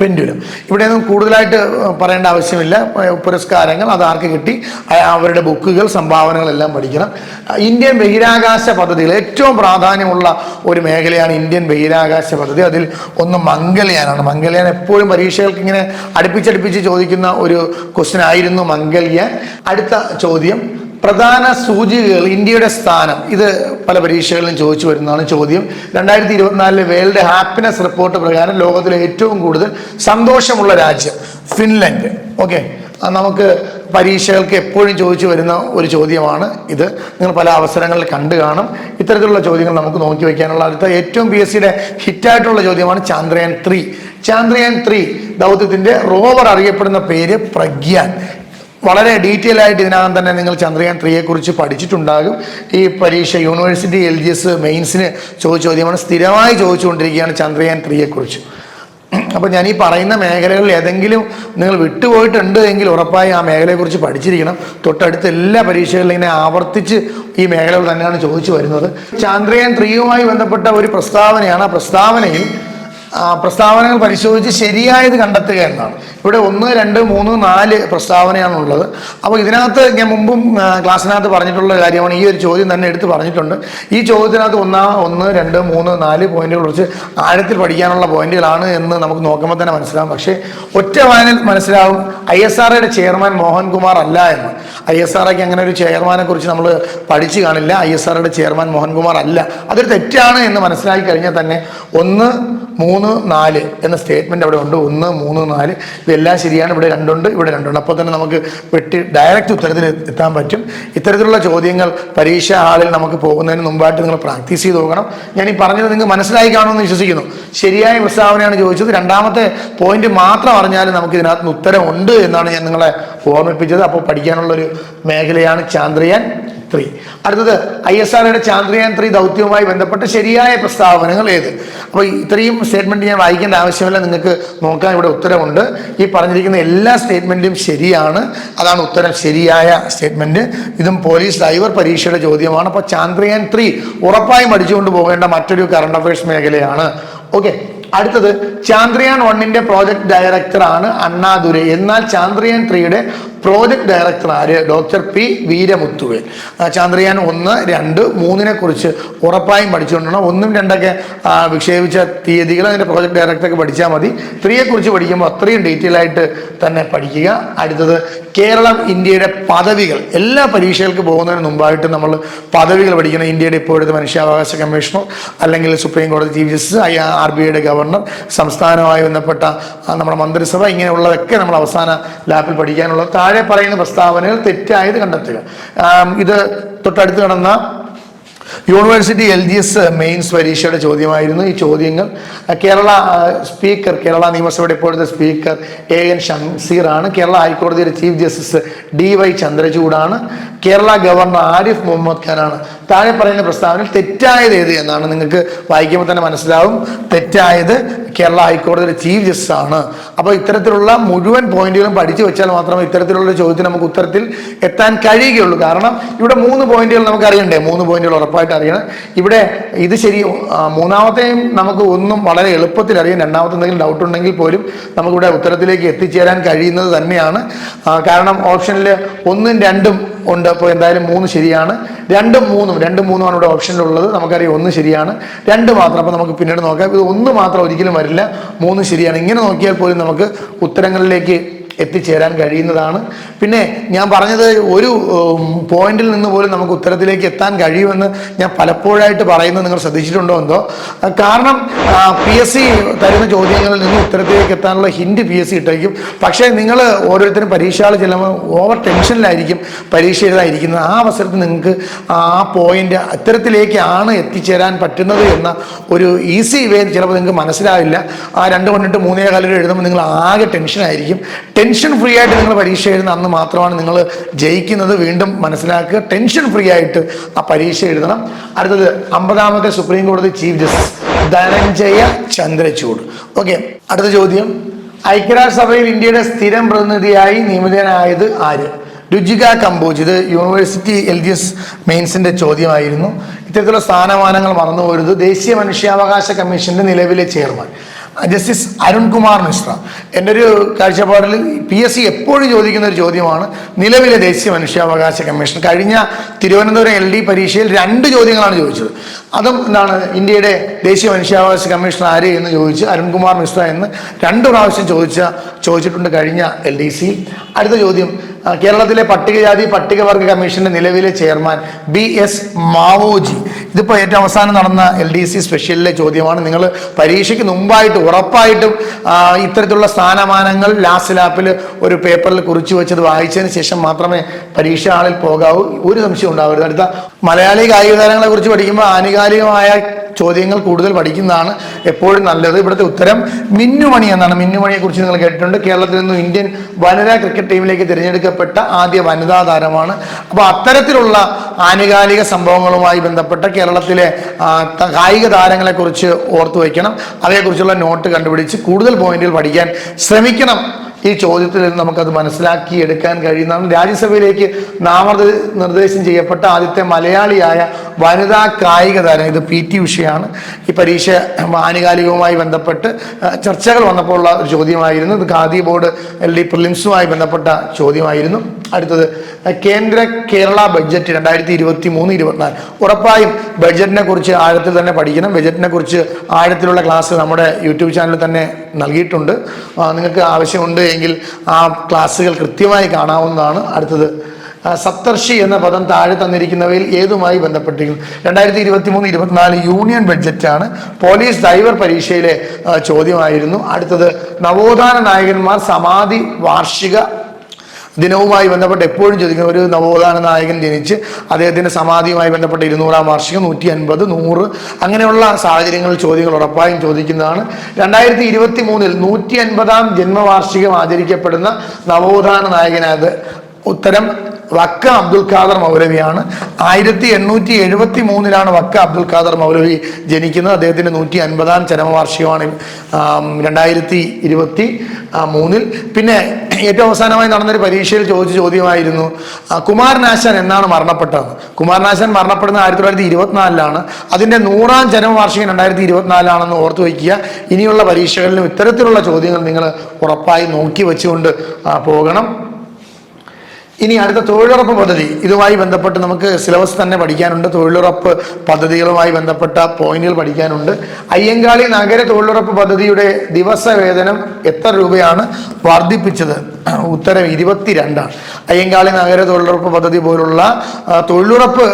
പെൻഡുലം ഇവിടെയൊന്നും കൂടുതലായിട്ട് പറയേണ്ട ആവശ്യമില്ല. പുരസ്കാരങ്ങൾ അത് ആർക്ക് കിട്ടി? അവരുടെ ബുക്കുകൾ സംഭാവനകളെല്ലാം പഠിക്കണം. ഇന്ത്യൻ ബഹിരാകാശ പദ്ധതികൾ ഏറ്റവും പ്രാധാന്യമുള്ള ഒരു മേഖലയാണ് ഇന്ത്യൻ ബഹിരാകാശ പദ്ധതി. അതിൽ ഒന്ന് മംഗൾയാനാണ്. മംഗൾയാൻ എപ്പോഴും പരീക്ഷകൾക്ക് ഇങ്ങനെ അടുപ്പിച്ചടുപ്പിച്ച് ചോദിക്കുന്ന ഒരു ക്വസ്റ്റ്യൻ ആയിരുന്നു മംഗൾയാൻ. അടുത്ത ചോദ്യം പ്രധാന സൂചികകൾ ഇന്ത്യയുടെ സ്ഥാനം. ഇത് പല പരീക്ഷകളിലും ചോദിച്ചു വരുന്നതാണ് ചോദ്യം. രണ്ടായിരത്തി ഇരുപത്തിനാലിലെ വേൾഡ് ഹാപ്പിനെസ് റിപ്പോർട്ട് പ്രകാരം ലോകത്തിലെ ഏറ്റവും കൂടുതൽ സന്തോഷമുള്ള രാജ്യം ഫിൻലൻഡ്. ഓക്കെ? നമുക്ക് പരീക്ഷകൾക്ക് എപ്പോഴും ചോദിച്ചു വരുന്ന ഒരു ചോദ്യമാണ് ഇത്. നിങ്ങൾ പല അവസരങ്ങളിൽ കണ്ടു കാണും. ഇത്തരത്തിലുള്ള ചോദ്യങ്ങൾ നമുക്ക് നോക്കി വയ്ക്കാനുള്ള അടുത്ത ഏറ്റവും പി എസ് സിയുടെ ഹിറ്റായിട്ടുള്ള ചോദ്യമാണ് ചാന്ദ്രയാൻ ത്രീ. ചാന്ദ്രയാൻ ത്രീ ദൗത്യത്തിന്റെ റോവർ അറിയപ്പെടുന്ന പേര് പ്രഗ്യാൻ. വളരെ ഡീറ്റെയിൽ ആയിട്ട് ഇതിനകം തന്നെ നിങ്ങൾ ചന്ദ്രയാൻ ത്രീയെ കുറിച്ച് പഠിച്ചിട്ടുണ്ടാകും. ഈ പരീക്ഷ യൂണിവേഴ്സിറ്റി എൽ ജി എസ് മെയിൻസിന് ചോദിച്ച ചോദ്യമാണ് സ്ഥിരമായി ചോദിച്ചുകൊണ്ടിരിക്കുകയാണ് ചന്ദ്രയാൻ ത്രീയെ കുറിച്ച്. അപ്പോൾ ഞാൻ ഈ പറയുന്ന മേഖലകളിൽ ഏതെങ്കിലും നിങ്ങൾ വിട്ടുപോയിട്ടുണ്ട് എങ്കിൽ ഉറപ്പായി ആ മേഖലയെക്കുറിച്ച് പഠിച്ചിരിക്കണം. തൊട്ടടുത്ത എല്ലാ പരീക്ഷകളിലും ഇങ്ങനെ ആവർത്തിച്ച് ഈ മേഖലകൾ തന്നെയാണ് ചോദിച്ചു വരുന്നത്. ചന്ദ്രയാൻ ത്രീയുമായി ബന്ധപ്പെട്ട ഒരു പ്രസ്താവനയാണ്. ആ പ്രസ്താവനയിൽ പ്രസ്താവനകൾ പരിശോധിച്ച് ശരിയായത് കണ്ടെത്തുക എന്നാണ് ഇവിടെ ഒന്ന് രണ്ട് മൂന്ന് നാല് പ്രസ്താവനയാണുള്ളത്. അപ്പോൾ ഇതിനകത്ത് ഞാൻ മുമ്പും ക്ലാസ്സിനകത്ത് പറഞ്ഞിട്ടുള്ള കാര്യമാണ്. ഈ ഒരു ചോദ്യം തന്നെ എടുത്ത് പറഞ്ഞിട്ടുണ്ട്. ഈ ചോദ്യത്തിനകത്ത് ഒന്നാ ഒന്ന് രണ്ട് മൂന്ന് നാല് പോയിന്റുകൾ കുറിച്ച് ആഴത്തിൽ പഠിക്കാനുള്ള പോയിന്റുകളാണ് എന്ന് നമുക്ക് നോക്കുമ്പോൾ തന്നെ മനസ്സിലാവും. പക്ഷേ ഒറ്റ വായനയിൽ മനസ്സിലാവും I S R chairman Mohan Kumar അല്ല എന്ന്. ഐ എസ് ആർ അങ്ങനെ ഒരു ചെയർമാനെ കുറിച്ച് നമ്മൾ പഠിച്ചു കാണില്ല. ഐ എസ് ആർ ഐയുടെ ചെയർമാൻ മോഹൻകുമാർ അല്ല. അതൊരു തെറ്റാണ് എന്ന് മനസ്സിലാക്കി കഴിഞ്ഞാൽ തന്നെ ഒന്ന് മൂന്ന് നാല് എന്ന സ്റ്റേറ്റ്മെന്റ് അവിടെ ഉണ്ട്. ഒന്ന് മൂന്ന് നാല്. ഇതെല്ലാം ശരിയാണ്. ഇവിടെ രണ്ടുണ്ട് ഇവിടെ രണ്ടുണ്ട്. അപ്പോൾ തന്നെ നമുക്ക് വെട്ടി ഡയറക്റ്റ് ഉത്തരത്തിൽ എത്താൻ പറ്റും. ഇത്തരത്തിലുള്ള ചോദ്യങ്ങൾ പരീക്ഷാ ഹാളിൽ നമുക്ക് പോകുന്നതിന് മുമ്പായിട്ട് നിങ്ങൾ പ്രാക്ടീസ് ചെയ്ത് നോക്കണം. ഞാൻ ഈ പറഞ്ഞത് നിങ്ങൾക്ക് മനസ്സിലായി കാണുമെന്ന് വിശ്വസിക്കുന്നു. ശരിയായ പ്രസ്താവനയാണ് ചോദിച്ചത്. രണ്ടാമത്തെ പോയിന്റ് മാത്രം അറിഞ്ഞാലും നമുക്ക് ഇതിനകത്ത് ഉത്തരം ഉണ്ട് എന്നാണ് ഞാൻ നിങ്ങളെ ഓർമ്മിപ്പിച്ചത്. അപ്പോൾ പഠിക്കാനുള്ള ഒരു മേഖലയാണ് ചാന്ദ്രയാൻ. ത്രീ. അടുത്തത് ഐ എസ് ആർഒയുടെ ചാന്ദ്രയാൻ ത്രീ ദൗത്യവുമായി ബന്ധപ്പെട്ട് ശരിയായ പ്രസ്താവനകൾ ഏത്? അപ്പോൾ ഇത്രയും സ്റ്റേറ്റ്മെന്റ് ഞാൻ വായിക്കേണ്ട ആവശ്യമില്ല നിങ്ങൾക്ക് നോക്കാൻ ഇവിടെ ഉത്തരമുണ്ട്. ഈ പറഞ്ഞിരിക്കുന്ന എല്ലാ സ്റ്റേറ്റ്മെന്റും ശരിയാണ്. അതാണ് ഉത്തരം. ശരിയായ സ്റ്റേറ്റ്മെന്റ് ഇതും പോലീസ് ഡ്രൈവർ പരീക്ഷയുടെ ചോദ്യമാണ്. അപ്പോൾ ചാന്ദ്രയാൻ ത്രീ ഉറപ്പായും അടിച്ചുകൊണ്ട് പോകേണ്ട മറ്റൊരു കറണ്ട് അഫയേഴ്സ് മേഖലയാണ്. ഓക്കെ അടുത്തത് ചാന്ദ്രയാൻ വണ്ണിന്റെ പ്രോജക്ട് ഡയറക്ടറാണ് അണ്ണാദുരെ എന്നാൽ ചാന്ദ്രയാൻ ത്രീയുടെ പ്രോജക്ട് ഡയറക്ടർ ആര്? ഡോക്ടർ പി വീരമുത്തുവേൽ ചന്ദ്രയാൻ ഒന്ന് രണ്ട് മൂന്നിനെ കുറിച്ച് ഉറപ്പായും പഠിച്ചുകൊണ്ടാണ്. ഒന്നും രണ്ടൊക്കെ വിക്ഷേപിച്ച തീയതികൾ അതിന്റെ പ്രോജക്ട് ഡയറക്ടറൊക്കെ പഠിച്ചാൽ മതി. ത്രീയെ കുറിച്ച് പഠിക്കുമ്പോൾ അത്രയും ഡീറ്റെയിൽ ആയിട്ട് തന്നെ പഠിക്കുക. അടുത്തത് കേരളം ഇന്ത്യയുടെ പദവികൾ. എല്ലാ പരീക്ഷകൾക്ക് പോകുന്നതിന് മുമ്പായിട്ട് നമ്മൾ പദവികൾ പഠിക്കണം. ഇന്ത്യയുടെ ഇപ്പോഴത്തെ മനുഷ്യാവകാശ കമ്മീഷണർ അല്ലെങ്കിൽ സുപ്രീം കോടതി chief justice I R B ഐയുടെ ഗവർണർ സംസ്ഥാനവുമായി ബന്ധപ്പെട്ട നമ്മുടെ മന്ത്രിസഭ ഇങ്ങനെയുള്ളതൊക്കെ നമ്മൾ അവസാന ലാപ്പിൽ പഠിക്കാനുള്ള താഴെ പറയുന്ന പ്രസ്താവനകൾ തെറ്റായത് കണ്ടെത്തുക. ഇത് തൊട്ടടുത്ത് കിടന്ന university L G S mains പരീക്ഷയുടെ ചോദ്യമായിരുന്നു. ഈ ചോദ്യങ്ങൾ കേരള സ്പീക്കർ കേരള നിയമസഭയുടെ ഇപ്പോഴത്തെ സ്പീക്കർ എ എൻ ഷംസീറാണ് കേരള ഹൈക്കോടതിയുടെ ചീഫ് ജസ്റ്റിസ് ഡി വൈ ചന്ദ്രചൂഡാണ്. കേരള ഗവർണർ ആരിഫ് മുഹമ്മദ് ഖാനാണ്. താഴെ പറയുന്ന പ്രസ്താവനയിൽ തെറ്റായത് ഏത് എന്നാണ് നിങ്ങൾക്ക് വായിക്കുമ്പോൾ തന്നെ മനസ്സിലാവും. തെറ്റായത് കേരള ഹൈക്കോടതിയുടെ ചീഫ് ജസ്റ്റിസ് ആണ്. അപ്പോൾ ഇത്തരത്തിലുള്ള മുഴുവൻ പോയിന്റുകളും പഠിച്ചു വെച്ചാൽ മാത്രമേ ഇത്തരത്തിലുള്ള ചോദ്യത്തിന് നമുക്ക് ഉത്തരത്തിൽ എത്താൻ കഴിയുകയുള്ളൂ. കാരണം ഇവിടെ മൂന്ന് പോയിന്റുകൾ നമുക്ക് അറിയണ്ടേ മൂന്ന് പോയിന്റുകൾ ഉറപ്പായിട്ട് അറിയണം. ഇവിടെ ഇത് ശരി മൂന്നാമത്തെയും നമുക്ക് ഒന്നും വളരെ എളുപ്പത്തിൽ അറിയാം. രണ്ടാമത്തെ എന്തെങ്കിലും ഡൗട്ട് ഉണ്ടെങ്കിൽ പോലും നമുക്കിവിടെ ഉത്തരത്തിലേക്ക് എത്തിച്ചേരാൻ കഴിയുന്നത് തന്നെയാണ്. കാരണം ഓപ്ഷനിൽ ഒന്നും രണ്ടും ഉണ്ട്. അപ്പോൾ എന്തായാലും മൂന്ന് ശരിയാണ്. രണ്ടും മൂന്നും രണ്ടും മൂന്നുമാണ് ഇവിടെ ഓപ്ഷനിലുള്ളത് നമുക്കറിയാം ഒന്ന് ശരിയാണ്. രണ്ട് മാത്രം അപ്പോൾ നമുക്ക് പിന്നീട് നോക്കാം. ഇത് ഒന്ന് മാത്രം ഒരിക്കലും വരില്ല. മൂന്ന് ശരിയാണ്. ഇങ്ങനെ നോക്കിയാൽ പോലും നമുക്ക് ഉത്തരങ്ങളിലേക്ക് എത്തിച്ചേരാൻ കഴിയുന്നതാണ്. പിന്നെ ഞാൻ പറഞ്ഞത് ഒരു പോയിന്റിൽ നിന്ന് പോലും നമുക്ക് ഉത്തരത്തിലേക്ക് എത്താൻ കഴിയുമെന്ന് ഞാൻ പലപ്പോഴായിട്ട് പറയുന്നത് നിങ്ങൾ ശ്രദ്ധിച്ചിട്ടുണ്ടോ എന്തോ. കാരണം പി എസ് സി തരുന്ന ചോദ്യങ്ങളിൽ നിന്ന് ഉത്തരത്തിലേക്ക് എത്താനുള്ള ഹിൻഡ് പി എസ് സി ഇട്ടേക്കും. പക്ഷേ നിങ്ങൾ ഓരോരുത്തരും പരീക്ഷകൾ ചെല്ലുമ്പോൾ ഓവർ ടെൻഷനിലായിരിക്കും പരീക്ഷ എഴുതാതിരിക്കുന്നത് ആ അവസരത്തിൽ നിങ്ങൾക്ക് ആ പോയിന്റ് അത്തരത്തിലേക്കാണ് എത്തിച്ചേരാൻ പറ്റുന്നത് എന്ന ഒരു ഈസി വേ ചിലപ്പോൾ നിങ്ങൾക്ക് മനസ്സിലാവില്ല. ആ രണ്ട് കൊണ്ടിട്ട് മൂന്നേ കാലം എഴുതുമ്പോൾ നിങ്ങൾ ആകെ ടെൻഷനായിരിക്കും ടെൻഷൻ ഫ്രീ ആയിട്ട് നിങ്ങൾ പരീക്ഷ എഴുതുന്ന അന്ന് മാത്രമാണ് നിങ്ങൾ ജയിക്കുന്നത് വീണ്ടും മനസ്സിലാക്കുക. ടെൻഷൻ ഫ്രീ ആയിട്ട് ആ പരീക്ഷ എഴുതണം. അടുത്തത് അമ്പതാമത്തെ സുപ്രീം കോടതി chief justice Dhananjaya Chandrachud. Okay അടുത്ത ചോദ്യം. ഐക്യരാഷ്ട്രസഭയിൽ ഇന്ത്യയുടെ സ്ഥിരം പ്രതിനിധിയായി നിയമിതനായത് ആര്? രുചിക കമ്പോജ് ഇത് യൂണിവേഴ്സിറ്റി എൽ ജി എസ് മെയിൻസിന്റെ ചോദ്യമായിരുന്നു. ഇത്തരത്തിലുള്ള സ്ഥാനമാനങ്ങൾ മറന്നു പോരുത് ദേശീയ മനുഷ്യാവകാശ കമ്മീഷന്റെ നിലവിലെ ചെയർമാൻ. ജസ്റ്റിസ് അരുൺകുമാർ മിശ്ര. എന്റെ ഒരു കാഴ്ചപ്പാടിൽ പി എസ് സി എപ്പോഴും ചോദിക്കുന്ന ഒരു ചോദ്യമാണ് നിലവിലെ ദേശീയ മനുഷ്യാവകാശ കമ്മീഷൻ. കഴിഞ്ഞ തിരുവനന്തപുരം എൽ ഡി പരീക്ഷയിൽ രണ്ട് ചോദ്യങ്ങളാണ് ചോദിച്ചത്. അതും എന്താണ് ഇന്ത്യയുടെ ദേശീയ മനുഷ്യാവകാശ കമ്മീഷൻ ആര് എന്ന് ചോദിച്ച് അരുൺകുമാർ മിശ്ര എന്ന് രണ്ട് പ്രാവശ്യം ചോദിച്ച ചോദിച്ചിട്ടുണ്ട് കഴിഞ്ഞ എൽ ഡി സി. അടുത്ത ചോദ്യം കേരളത്തിലെ പട്ടികജാതി പട്ടികവർഗ കമ്മീഷന്റെ നിലവിലെ ചെയർമാൻ ബി എസ് മാവോജി. ഇതിപ്പോൾ ഏറ്റവും അവസാനം നടന്ന എൽ ഡി സി സ്പെഷ്യലിലെ ചോദ്യമാണ്. നിങ്ങൾ പരീക്ഷയ്ക്ക് മുമ്പായിട്ട് ഉറപ്പായിട്ടും ഇത്തരത്തിലുള്ള സ്ഥാനമാനങ്ങൾ ലാസ്റ്റ് ലാപ്പിൽ ഒരു പേപ്പറിൽ കുറിച്ചു വെച്ചത് വായിച്ചതിന് ശേഷം മാത്രമേ പരീക്ഷ ആളിൽ പോകാവൂ. ഒരു സംശയം ഉണ്ടാവരുത്. അടുത്ത മലയാളി കായിക താരങ്ങളെ കുറിച്ച് പഠിക്കുമ്പോൾ ആനുകാലികമായ ചോദ്യങ്ങൾ കൂടുതൽ പഠിക്കുന്നതാണ് എപ്പോഴും നല്ലത്. ഇവിടുത്തെ ഉത്തരം മിന്നുമണി എന്നാണ്. മിന്നുമണിയെ കുറിച്ച് നിങ്ങൾ കേട്ടിട്ടുണ്ട്. കേരളത്തിൽ നിന്നും ഇന്ത്യൻ വനിതാ ക്രിക്കറ്റ് ടീമിലേക്ക് തിരഞ്ഞെടുക്കപ്പെട്ട ആദ്യ വനിതാ താരമാണ്. അപ്പോൾ അത്തരത്തിലുള്ള ആനുകാലിക സംഭവങ്ങളുമായി ബന്ധപ്പെട്ട കേരളത്തിലെ കായിക താരങ്ങളെ കുറിച്ച് ഓർത്തു വയ്ക്കണം അവയെക്കുറിച്ചുള്ള നോട്ട് കണ്ടുപിടിച്ച് കൂടുതൽ പോയിന്റുകൾ പഠിക്കാൻ ശ്രമിക്കണം. ഈ ചോദ്യത്തിൽ നിന്ന് നമുക്കത് മനസ്സിലാക്കി എടുക്കാൻ കഴിയുന്നതാണ്. രാജ്യസഭയിലേക്ക് നാമനിർദ്ദ നിർദ്ദേശം ചെയ്യപ്പെട്ട ആദ്യത്തെ മലയാളിയായ വനിതാ കായിക താരം ഇത് പി ടി ഉഷയാണ്. ഈ പരീക്ഷ ആനുകാലികവുമായി ബന്ധപ്പെട്ട് ചർച്ചകൾ വന്നപ്പോൾ ഉള്ള ഒരു ചോദ്യമായിരുന്നു. ഇത് ഖാദി ബോർഡ് എൽ ഡി പ്രിലിംസുമായി ബന്ധപ്പെട്ട ചോദ്യമായിരുന്നു. അടുത്തത് കേന്ദ്ര കേരള ബഡ്ജറ്റ് രണ്ടായിരത്തി ഇരുപത്തി മൂന്ന് ഇരുപത്തിനാല്. ഉറപ്പായും ബഡ്ജറ്റിനെ കുറിച്ച് ആഴത്തിൽ തന്നെ പഠിക്കണം. ബഡ്ജറ്റിനെ കുറിച്ച് ആഴത്തിലുള്ള ക്ലാസ് നമ്മുടെ യൂട്യൂബ് ചാനലിൽ തന്നെ നൽകിയിട്ടുണ്ട്. നിങ്ങൾക്ക് ആവശ്യമുണ്ട് എങ്കിൽ ആ ക്ലാസ്സുകൾ കൃത്യമായി കാണാവുന്നതാണ് അടുത്തത്. സപ്തർഷി എന്ന പദം താഴെ തന്നിരിക്കുന്നവയിൽ ഏതുമായി ബന്ധപ്പെട്ടിരിക്കുന്നു? രണ്ടായിരത്തി ഇരുപത്തി മൂന്ന് ഇരുപത്തിനാല് യൂണിയൻ ബഡ്ജറ്റാണ് പോലീസ് ഡ്രൈവർ പരീക്ഷയിലെ ചോദ്യമായിരുന്നു. അടുത്തത് നവോത്ഥാന നായകന്മാർ സമാധി വാർഷിക ദിനവുമായി ബന്ധപ്പെട്ട് എപ്പോഴും ചോദിക്കുന്ന ഒരു നവോത്ഥാന നായകൻ ജനിച്ച് അദ്ദേഹത്തിന്റെ സമാധിയുമായി ബന്ധപ്പെട്ട് ഇരുന്നൂറാം വാർഷികം നൂറ്റി അൻപത് നൂറ് അങ്ങനെയുള്ള സാഹചര്യങ്ങളിൽ ചോദ്യങ്ങൾ ഉറപ്പായും ചോദിക്കുന്നതാണ്. രണ്ടായിരത്തി ഇരുപത്തി മൂന്നിൽ നൂറ്റി അൻപതാം ജന്മവാർഷികം ആചരിക്കപ്പെടുന്ന നവോത്ഥാന നായകനത് ഉത്തരം വക്ക അബ്ദുൽ ഖാദർ മൗലവിയാണ്. ആയിരത്തി എണ്ണൂറ്റി എഴുപത്തി മൂന്നിലാണ് വക്ക അബ്ദുൽ ഖാദർ മൗലവി ജനിക്കുന്നത്. അദ്ദേഹത്തിന്റെ നൂറ്റി അൻപതാം ചരമവാർഷികമാണ് രണ്ടായിരത്തി ഇരുപത്തി മൂന്നിൽ പിന്നെ ഏറ്റവും അവസാനമായി നടന്നൊരു പരീക്ഷയിൽ ചോദിച്ച ചോദ്യമായിരുന്നു കുമാരനാശാൻ എന്നാണ് മരണപ്പെട്ടത് കുമാരനാശാൻ മരണപ്പെടുന്നത് ആയിരത്തി തൊള്ളായിരത്തി ഇരുപത്തിനാലിലാണ് അതിന്റെ നൂറാം ചരമവാർഷികം രണ്ടായിരത്തി ഇരുപത്തിനാലാണെന്ന് ഓർത്തു വയ്ക്കുക. ഇനിയുള്ള പരീക്ഷകളിലും ഇത്തരത്തിലുള്ള ചോദ്യങ്ങൾ നിങ്ങൾ ഉറപ്പായി നോക്കി വെച്ചുകൊണ്ട് പോകണം. ഇനി അടുത്ത തൊഴിലുറപ്പ് പദ്ധതി. ഇതുമായി ബന്ധപ്പെട്ട് നമുക്ക് സിലബസ് തന്നെ പഠിക്കാനുണ്ട്. തൊഴിലുറപ്പ് പദ്ധതികളുമായി ബന്ധപ്പെട്ട പോയിന്റുകൾ പഠിക്കാനുണ്ട്. അയ്യങ്കാളി നഗര തൊഴിലുറപ്പ് പദ്ധതിയുടെ ദിവസ വേതനം എത്ര രൂപയാണ് വർദ്ധിപ്പിച്ചത്? ഉത്തരം ഇരുപത്തിരണ്ടാണ്. അയ്യങ്കാളി നഗര തൊഴിലുറപ്പ് പദ്ധതി പോലുള്ള തൊഴിലുറപ്പ്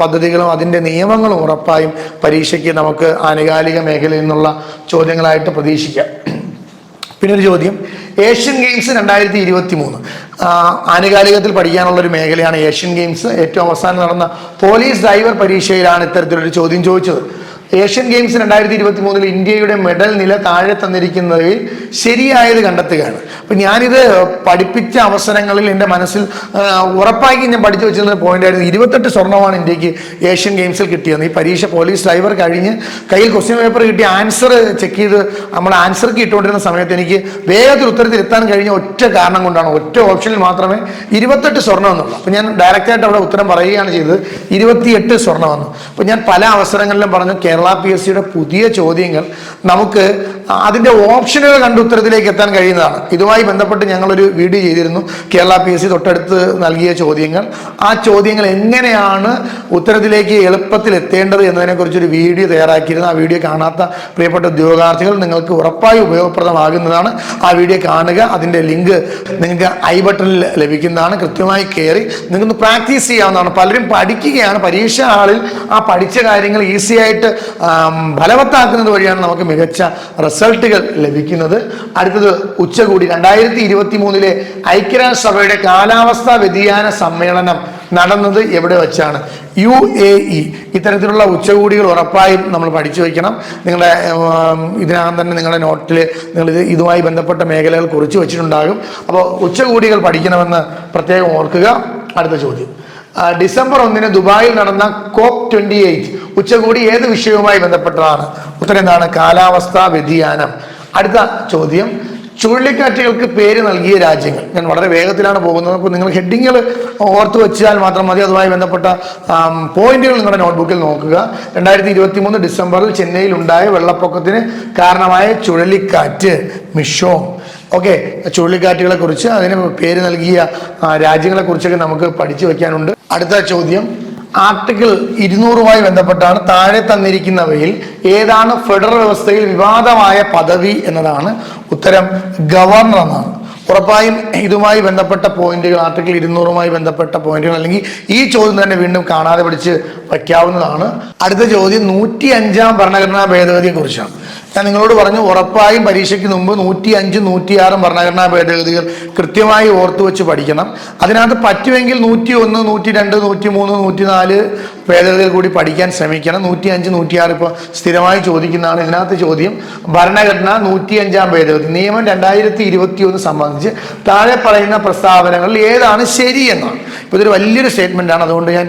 പദ്ധതികളും അതിന്റെ നിയമങ്ങളും ഉറപ്പായും പരീക്ഷയ്ക്ക് നമുക്ക് ആനുകാലിക മേഖലയിൽ നിന്നുള്ള ചോദ്യങ്ങളായിട്ട് പ്രതീക്ഷിക്കാം. പിന്നെ ഒരു ചോദ്യം. ഏഷ്യൻ ഗെയിംസ് രണ്ടായിരത്തി ഇരുപത്തി മൂന്ന് ആനുകാലികത്തിൽ പഠിക്കാനുള്ള ഒരു മേഖലയാണ് ഏഷ്യൻ ഗെയിംസ്. ഏറ്റവും അവസാനം നടന്ന പോലീസ് ഡ്രൈവർ പരീക്ഷയിലാണ് ഇത്തരത്തിലൊരു ചോദ്യം ചോദിച്ചത്. ഏഷ്യൻ ഗെയിംസ് രണ്ടായിരത്തി ഇരുപത്തി മൂന്നിൽ ഇന്ത്യയുടെ മെഡൽ നില താഴെ തന്നിരിക്കുന്നതിൽ ശരിയായത് കണ്ടെത്തുകയാണ്. അപ്പം ഞാനിത് പഠിപ്പിച്ച അവസരങ്ങളിൽ എന്റെ മനസ്സിൽ ഉറപ്പാക്കി ഞാൻ പഠിച്ചു വെച്ചിരുന്ന പോയിന്റ് ആയിരുന്നു. ഇരുപത്തെട്ട് സ്വർണമാണ് ഇന്ത്യയ്ക്ക് ഏഷ്യൻ ഗെയിംസിൽ കിട്ടിയത് ഈ പരീക്ഷ പോലീസ് ഡ്രൈവർ കഴിഞ്ഞ് കയ്യിൽ ക്വസ്റ്റ്യൻ പേപ്പർ കിട്ടി ആൻസർ ചെക്ക് ചെയ്ത് നമ്മൾ ആൻസർ ഇട്ടുകൊണ്ടിരുന്ന സമയത്ത് എനിക്ക് വേഗത്തിൽ ഉത്തരത്തിൽ എത്താൻ കഴിഞ്ഞ ഒറ്റ കാരണം കൊണ്ടാണ്. ഒറ്റ ഓപ്ഷനിൽ മാത്രമേ ഇരുപത്തെട്ട് സ്വർണം എന്നുള്ളൂ അപ്പം ഞാൻ ഡയറക്റ്റായിട്ട് അവിടെ ഉത്തരം പറയുകയാണ് ചെയ്തത്. ഇരുപത്തിയെട്ട് സ്വർണം വന്നു. അപ്പം ഞാൻ പല അവസരങ്ങളിലും പറഞ്ഞു കേരള പി എസ് സിയുടെ പുതിയ ചോദ്യങ്ങൾ നമുക്ക് അതിന്റെ ഓപ്ഷനുകൾ കണ്ട് ഉത്തരത്തിലേക്ക് എത്താൻ കഴിയുന്നതാണ്. ഇതുമായി ബന്ധപ്പെട്ട് ഞങ്ങളൊരു വീഡിയോ ചെയ്തിരുന്നു. കേരള പി എസ് സി തൊട്ടടുത്ത് നൽകിയ ചോദ്യങ്ങൾ. ആ ചോദ്യങ്ങൾ എങ്ങനെയാണ് ഉത്തരത്തിലേക്ക് എളുപ്പത്തിൽ എത്തേണ്ടത് എന്നതിനെക്കുറിച്ചൊരു വീഡിയോ തയ്യാറാക്കിയിരുന്നു. ആ വീഡിയോ കാണാത്ത പ്രിയപ്പെട്ട ഉദ്യോഗാർത്ഥികൾ നിങ്ങൾക്ക് ഉറപ്പായി ഉപയോഗപ്രദമാകുന്നതാണ്. ആ വീഡിയോ കാണുക. അതിന്റെ ലിങ്ക് നിങ്ങൾക്ക് ഐ ബട്ടണിൽ ലഭിക്കുന്നതാണ്. കൃത്യമായി കയറി നിങ്ങൾക്ക് പ്രാക്ടീസ് ചെയ്യാവുന്നതാണ്. പലരും പഠിക്കുകയാണ്. പരീക്ഷ ഹാളിൽ ആ പഠിച്ച കാര്യങ്ങൾ ഈസി ആയിട്ട് ഫലവത്താക്കുന്നത് വഴിയാണ് നമുക്ക് മികച്ച റിസൾട്ടുകൾ ലഭിക്കുന്നത്. അടുത്തത് ഉച്ചകൂടി. രണ്ടായിരത്തി ഇരുപത്തി മൂന്നിലെ ഐക്യരാഷ്ട്രസഭയുടെ കാലാവസ്ഥാ വ്യതിയാന സമ്മേളനം നടന്നത് എവിടെ വെച്ചാണ്? U A E. ഇത്തരത്തിലുള്ള ഉച്ചകൂടികൾ ഉറപ്പായും നമ്മൾ പഠിച്ചു വയ്ക്കണം. നിങ്ങളുടെ ഇതിനകം തന്നെ നിങ്ങളുടെ നോട്ടിൽ നിങ്ങൾ ഇത് ഇതുമായി ബന്ധപ്പെട്ട മേഖലകൾ കുറിച്ച് വെച്ചിട്ടുണ്ടാകും. അപ്പോൾ ഉച്ചകൂടികൾ പഠിക്കണമെന്ന് പ്രത്യേകം ഓർക്കുക. അടുത്ത ചോദ്യം. ഡിസംബർ ഒന്നിന് ദുബായിൽ നടന്ന കോപ്പ് ട്വന്റി എയ്റ്റ് ഉച്ചകൂടി ഏത് വിഷയവുമായി ബന്ധപ്പെട്ടതാണ്? ഉത്തരം എന്താണ് കാലാവസ്ഥാ വ്യതിയാനം. അടുത്ത ചോദ്യം. ചുഴലിക്കാറ്റുകൾക്ക് പേര് നൽകിയ രാജ്യങ്ങൾ. ഞാൻ വളരെ വേഗത്തിലാണ് പോകുന്നത്. അപ്പോൾ നിങ്ങൾ ഹെഡിങ്ങുകൾ ഓർത്ത് വെച്ചാൽ മാത്രം മതി. അതുമായി ബന്ധപ്പെട്ട പോയിന്റുകൾ നിങ്ങളുടെ നോട്ട്ബുക്കിൽ നോക്കുക. രണ്ടായിരത്തി ഇരുപത്തി മൂന്ന് ഡിസംബറിൽ ചെന്നൈയിൽ ഉണ്ടായ വെള്ളപ്പൊക്കത്തിന് കാരണമായ ചുഴലിക്കാറ്റ് മിഷോം. ഓക്കെ ചുഴലിക്കാറ്റുകളെ കുറിച്ച് അതിന് പേര് നൽകിയ രാജ്യങ്ങളെ കുറിച്ചൊക്കെ നമുക്ക് പഠിച്ചു വെക്കാനുണ്ട്. അടുത്ത ചോദ്യം. ആർട്ടിക്കിൾ ഇരുന്നൂറുമായി ബന്ധപ്പെട്ടാണ് താഴെ തന്നിരിക്കുന്നവയിൽ ഏതാണ് ഫെഡറൽ വ്യവസ്ഥയിൽ വിവാദമായ പദവി എന്നതാണ് ഉത്തരം ഗവർണർ എന്നാണ്. ഉറപ്പായും ഇതുമായി ബന്ധപ്പെട്ട പോയിന്റുകൾ ആർട്ടിക്കിൾ ഇരുന്നൂറുമായി ബന്ധപ്പെട്ട പോയിന്റുകൾ അല്ലെങ്കിൽ ഈ ചോദ്യം തന്നെ വീണ്ടും കാണാതെ പഠിച്ച് വയ്ക്കാവുന്നതാണ്. അടുത്ത ചോദ്യം നൂറ്റി അഞ്ചാം ഭരണഘടനാ ഭേദഗതിയെ കുറിച്ചാണ് ഞാൻ നിങ്ങളോട് പറഞ്ഞു ഉറപ്പായും പരീക്ഷയ്ക്ക് മുമ്പ് നൂറ്റി അഞ്ച് നൂറ്റി ആറും ഭരണഘടനാ ഭേദഗതികൾ കൃത്യമായി ഓർത്തു വെച്ച് പഠിക്കണം. അതിനകത്ത് പറ്റുമെങ്കിൽ നൂറ്റി ഒന്ന് നൂറ്റി രണ്ട് നൂറ്റി മൂന്ന് നൂറ്റി നാല് ഭേദഗതികൾ കൂടി പഠിക്കാൻ ശ്രമിക്കണം. നൂറ്റി അഞ്ച് നൂറ്റിയാറ് ഇപ്പോൾ സ്ഥിരമായി ചോദിക്കുന്നതാണ് ഇതിനകത്ത് ചോദ്യം. ഭരണഘടന നൂറ്റി അഞ്ചാം ഭേദഗതി. നിയമം രണ്ടായിരത്തി ഇരുപത്തി ഒന്ന് സംബന്ധിച്ച് താഴെ പറയുന്ന പ്രസ്താവനകളിൽ ഏതാണ് ശരി എന്നാണ്. ഇപ്പോൾ ഇതൊരു വലിയൊരു സ്റ്റേറ്റ്മെന്റ് ആണ് അതുകൊണ്ട് ഞാൻ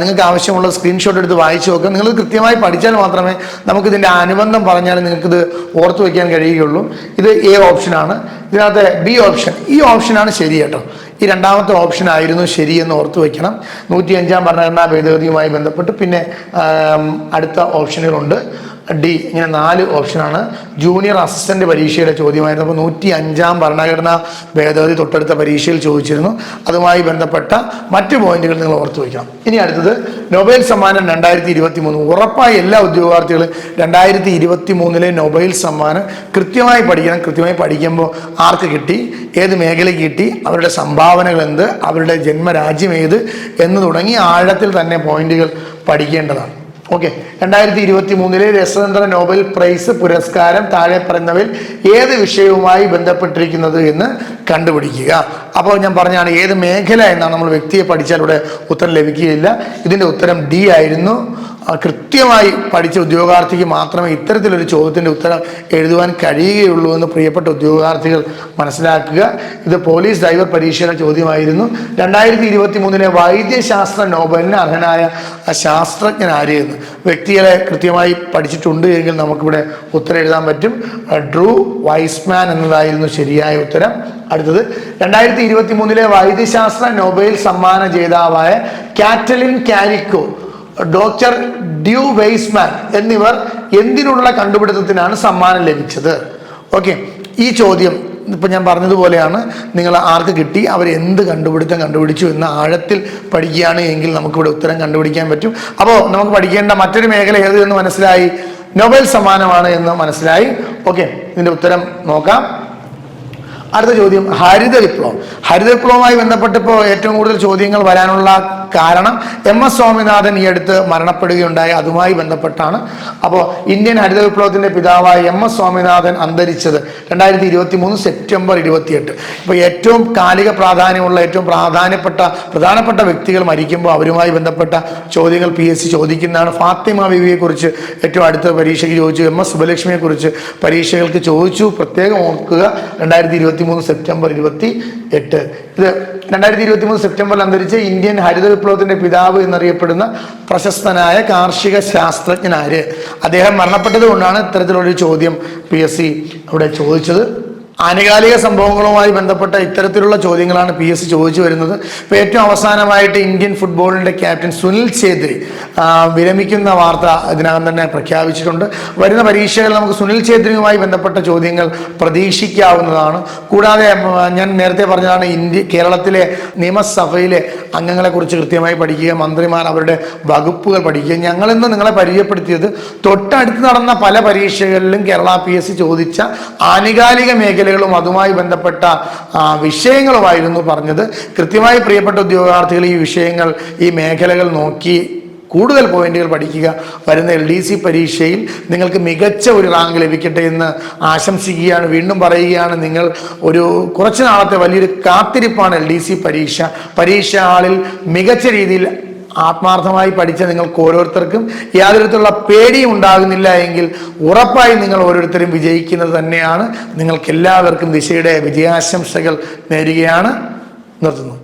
നിങ്ങൾക്ക് ആവശ്യമുള്ള സ്ക്രീൻഷോട്ട് എടുത്ത് വായിച്ചു നോക്കുക നിങ്ങൾ കൃത്യമായി പഠിച്ചാൽ മാത്രമേ നമുക്കിതിന്റെ അനുബന്ധം പറഞ്ഞാൽ നിങ്ങൾക്കിത് ഓർത്തു വയ്ക്കാൻ കഴിയുകയുള്ളൂ. ഇത് എ ഓപ്ഷനാണ്. ഇതിനകത്ത് ബി ഓപ്ഷൻ. ഈ ഓപ്ഷനാണ് ശരി കേട്ടോ. ഈ രണ്ടാമത്തെ ഓപ്ഷൻ ആയിരുന്നു ശരിയെന്ന് ഓർത്തു വയ്ക്കണം നൂറ്റി അഞ്ചാം ഭരണഘടനാ ഭേദഗതിയുമായി ബന്ധപ്പെട്ട് പിന്നെ അടുത്ത ഓപ്ഷനുകളുണ്ട് ഡി ഇങ്ങനെ നാല് ഓപ്ഷനാണ്. ജൂനിയർ അസിസ്റ്റന്റ് പരീക്ഷയുടെ ചോദ്യമായിരുന്നു. അപ്പോൾ നൂറ്റി അഞ്ചാം ഭരണഘടനാ ഭേദഗതി തൊട്ടടുത്ത പരീക്ഷയിൽ ചോദിച്ചിരുന്നു. അതുമായി ബന്ധപ്പെട്ട മറ്റ് പോയിന്റുകൾ നിങ്ങൾ ഓർത്തു വയ്ക്കണം. ഇനി അടുത്തത് നൊബേൽ സമ്മാനം രണ്ടായിരത്തി ഇരുപത്തി മൂന്ന് ഉറപ്പായി എല്ലാ ഉദ്യോഗാർത്ഥികളും രണ്ടായിരത്തി ഇരുപത്തി മൂന്നിലെ നൊബേൽ സമ്മാനം കൃത്യമായി പഠിക്കണം. കൃത്യമായി പഠിക്കുമ്പോൾ ആർക്ക് കിട്ടി? ഏത് മേഖലയ്ക്ക് കിട്ടി? അവരുടെ സംഭാവനകൾ എന്ത്? അവരുടെ ജന്മരാജ്യം ഏത്? എന്ന് തുടങ്ങി ആഴത്തിൽ തന്നെ പോയിന്റുകൾ പഠിക്കേണ്ടതാണ്. ഓക്കെ. രണ്ടായിരത്തി ഇരുപത്തി മൂന്നിലെ രസതന്ത്ര നോബൽ പ്രൈസ് പുരസ്കാരം താഴെ പറയുന്നവയിൽ ഏത് വിഷയവുമായി ബന്ധപ്പെട്ടിരിക്കുന്നത് എന്ന് കണ്ടുപിടിക്കുക. അപ്പോൾ ഞാൻ പറഞ്ഞാണ് ഏത് മേഖല എന്നാണ് നമ്മൾ വ്യക്തിയെ പഠിച്ചാൽ ഇവിടെ ഉത്തരം ലഭിക്കുകയില്ല. ഇതിന്റെ ഉത്തരം ഡി ആയിരുന്നു. കൃത്യമായി പഠിച്ച ഉദ്യോഗാർത്ഥിക്ക് മാത്രമേ ഇത്തരത്തിലൊരു ചോദ്യത്തിന്റെ ഉത്തരം എഴുതുവാൻ കഴിയുകയുള്ളൂ എന്ന് പ്രിയപ്പെട്ട ഉദ്യോഗാർത്ഥികൾ മനസ്സിലാക്കുക. ഇത് പോലീസ് ഡ്രൈവർ പരീക്ഷയുടെ ചോദ്യമായിരുന്നു. രണ്ടായിരത്തി ഇരുപത്തി മൂന്നിലെ വൈദ്യശാസ്ത്ര നോബലിന് അർഹനായ ശാസ്ത്രജ്ഞൻ ആരെയെന്ന് വ്യക്തികളെ കൃത്യമായി പഠിച്ചിട്ടുണ്ട് എങ്കിൽ നമുക്കിവിടെ ഉത്തരം എഴുതാൻ പറ്റും. ഡ്രൂ വൈസ്മാൻ എന്നതായിരുന്നു ശരിയായ ഉത്തരം. അടുത്തത് രണ്ടായിരത്തി ഇരുപത്തി മൂന്നിലെ വൈദ്യശാസ്ത്ര നൊബേൽ സമ്മാന ജേതാവായ Katalin Kariko doctor Drew Weissman എന്നിവർ എന്തിനുള്ള കണ്ടുപിടുത്തത്തിനാണ് സമ്മാനം ലഭിച്ചത്? ഓക്കെ ഈ ചോദ്യം ഇപ്പം ഞാൻ പറഞ്ഞതുപോലെയാണ്. നിങ്ങൾ ആർക്ക് കിട്ടി? അവർ എന്ത് കണ്ടുപിടുത്തം കണ്ടുപിടിച്ചു എന്ന ആഴത്തിൽ പഠിക്കുകയാണ് എങ്കിൽ നമുക്കിവിടെ ഉത്തരം കണ്ടുപിടിക്കാൻ പറ്റും. അപ്പോൾ നമുക്ക് പഠിക്കേണ്ട മറ്റൊരു മേഖല ഏത് എന്ന് മനസ്സിലായി? നൊബേൽ സമ്മാനമാണ് എന്ന് മനസ്സിലായി. ഓക്കെ ഇതിന്റെ ഉത്തരം നോക്കാം. അടുത്ത ചോദ്യം ഹരിത വിപ്ലവം. ഹരിത വിപ്ലവവുമായി ബന്ധപ്പെട്ടിപ്പോൾ ഏറ്റവും കൂടുതൽ ചോദ്യങ്ങൾ വരാനുള്ള കാരണം എം എസ് സ്വാമിനാഥൻ ഈ അടുത്ത് മരണപ്പെടുകയുണ്ടായി. അതുമായി ബന്ധപ്പെട്ടാണ്. അപ്പോൾ ഇന്ത്യൻ ഹരിത വിപ്ലവത്തിന്റെ പിതാവായ എം എസ് സ്വാമിനാഥൻ അന്തരിച്ചത് രണ്ടായിരത്തി ഇരുപത്തി മൂന്ന് സെപ്റ്റംബർ ഇരുപത്തിയെട്ട്. ഇപ്പോൾ ഏറ്റവും കാലിക പ്രാധാന്യമുള്ള ഏറ്റവും പ്രാധാന്യപ്പെട്ട പ്രധാനപ്പെട്ട വ്യക്തികൾ മരിക്കുമ്പോൾ അവരുമായി ബന്ധപ്പെട്ട ചോദ്യങ്ങൾ പി എസ് സി ചോദിക്കുന്നതാണ്. ഫാത്തിമ ബിവിയെക്കുറിച്ച് കുറിച്ച് ഏറ്റവും അടുത്ത പരീക്ഷയ്ക്ക് ചോദിച്ചു. എം എസ് സുബലക്ഷ്മിയെക്കുറിച്ച് പരീക്ഷകൾക്ക് ചോദിച്ചു. പ്രത്യേകം ഓർക്കുക രണ്ടായിരത്തി ഇരുപത്തി മൂന്ന് സെപ്റ്റംബർ ഇരുപത്തി എട്ട് ഇത് രണ്ടായിരത്തി ഇരുപത്തി മൂന്ന് സെപ്റ്റംബറിൽ അന്തരിച്ച് ഇന്ത്യൻ ഹരിത വിപ്ലവത്തിന്റെ പിതാവ് എന്നറിയപ്പെടുന്ന പ്രശസ്തനായ കാർഷിക ശാസ്ത്രജ്ഞനാര് അദ്ദേഹം മരണപ്പെട്ടത് കൊണ്ടാണ് ഇത്തരത്തിലുള്ളൊരു ചോദ്യം പി എസ് സി അവിടെ ചോദിച്ചത്. ആനുകാലിക സംഭവങ്ങളുമായി ബന്ധപ്പെട്ട ഇത്തരത്തിലുള്ള ചോദ്യങ്ങളാണ് പി എസ് ചോദിച്ചു വരുന്നത്. ഇപ്പോൾ ഏറ്റവും അവസാനമായിട്ട് ഇന്ത്യൻ ഫുട്ബോളിന്റെ ക്യാപ്റ്റൻ സുനിൽ ഛേത്രി വിരമിക്കുന്ന വാർത്ത ഇതിനകം തന്നെ പ്രഖ്യാപിച്ചിട്ടുണ്ട്. വരുന്ന പരീക്ഷകൾ നമുക്ക് സുനിൽ ഛേത്രിയുമായി ബന്ധപ്പെട്ട ചോദ്യങ്ങൾ പ്രതീക്ഷിക്കാവുന്നതാണ്. കൂടാതെ ഞാൻ നേരത്തെ പറഞ്ഞതാണ് ഇന്ത്യ കേരളത്തിലെ നിയമസഭയിലെ അംഗങ്ങളെക്കുറിച്ച് കൃത്യമായി പഠിക്കുക മന്ത്രിമാർ അവരുടെ വകുപ്പുകൾ പഠിക്കുക. ഞങ്ങളിന്ന് നിങ്ങളെ പരിചയപ്പെടുത്തിയത് തൊട്ടടുത്ത് നടന്ന പല പരീക്ഷകളിലും കേരള പി എസ് ചോദിച്ച ആനുകാലിക മേഖലകളും അതുമായി ബന്ധപ്പെട്ട വിഷയങ്ങളുമായിരുന്നു പറഞ്ഞത്. കൃത്യമായി പ്രിയപ്പെട്ട ഉദ്യോഗാർത്ഥികൾ ഈ വിഷയങ്ങൾ ഈ മേഖലകൾ നോക്കി കൂടുതൽ പോയിന്റുകൾ പഠിക്കുക. വരുന്ന എൽ ഡി സി പരീക്ഷയിൽ നിങ്ങൾക്ക് മികച്ച ഒരു റാങ്ക് ലഭിക്കട്ടെ എന്ന് ആശംസിക്കുകയാണ്. വീണ്ടും പറയുകയാണ് നിങ്ങൾ ഒരു കുറച്ച് നാളത്തെ വലിയൊരു കാത്തിരിപ്പാണ് എൽ ഡി സി പരീക്ഷ. പരീക്ഷ ഹാളിൽ മികച്ച രീതിയിൽ ആത്മാർത്ഥമായി പഠിച്ച നിങ്ങൾക്ക് ഓരോരുത്തർക്കും യാതൊരു തരത്തിലുള്ള പേടിയും ഉണ്ടാകുന്നില്ല എങ്കിൽ ഉറപ്പായി നിങ്ങൾ ഓരോരുത്തരും വിജയിക്കുന്നത് തന്നെയാണ്. നിങ്ങൾക്ക് എല്ലാവർക്കും ദിശയുടെ വിജയാശംസകൾ നേരുകയാണ്. നിർത്തുന്നു.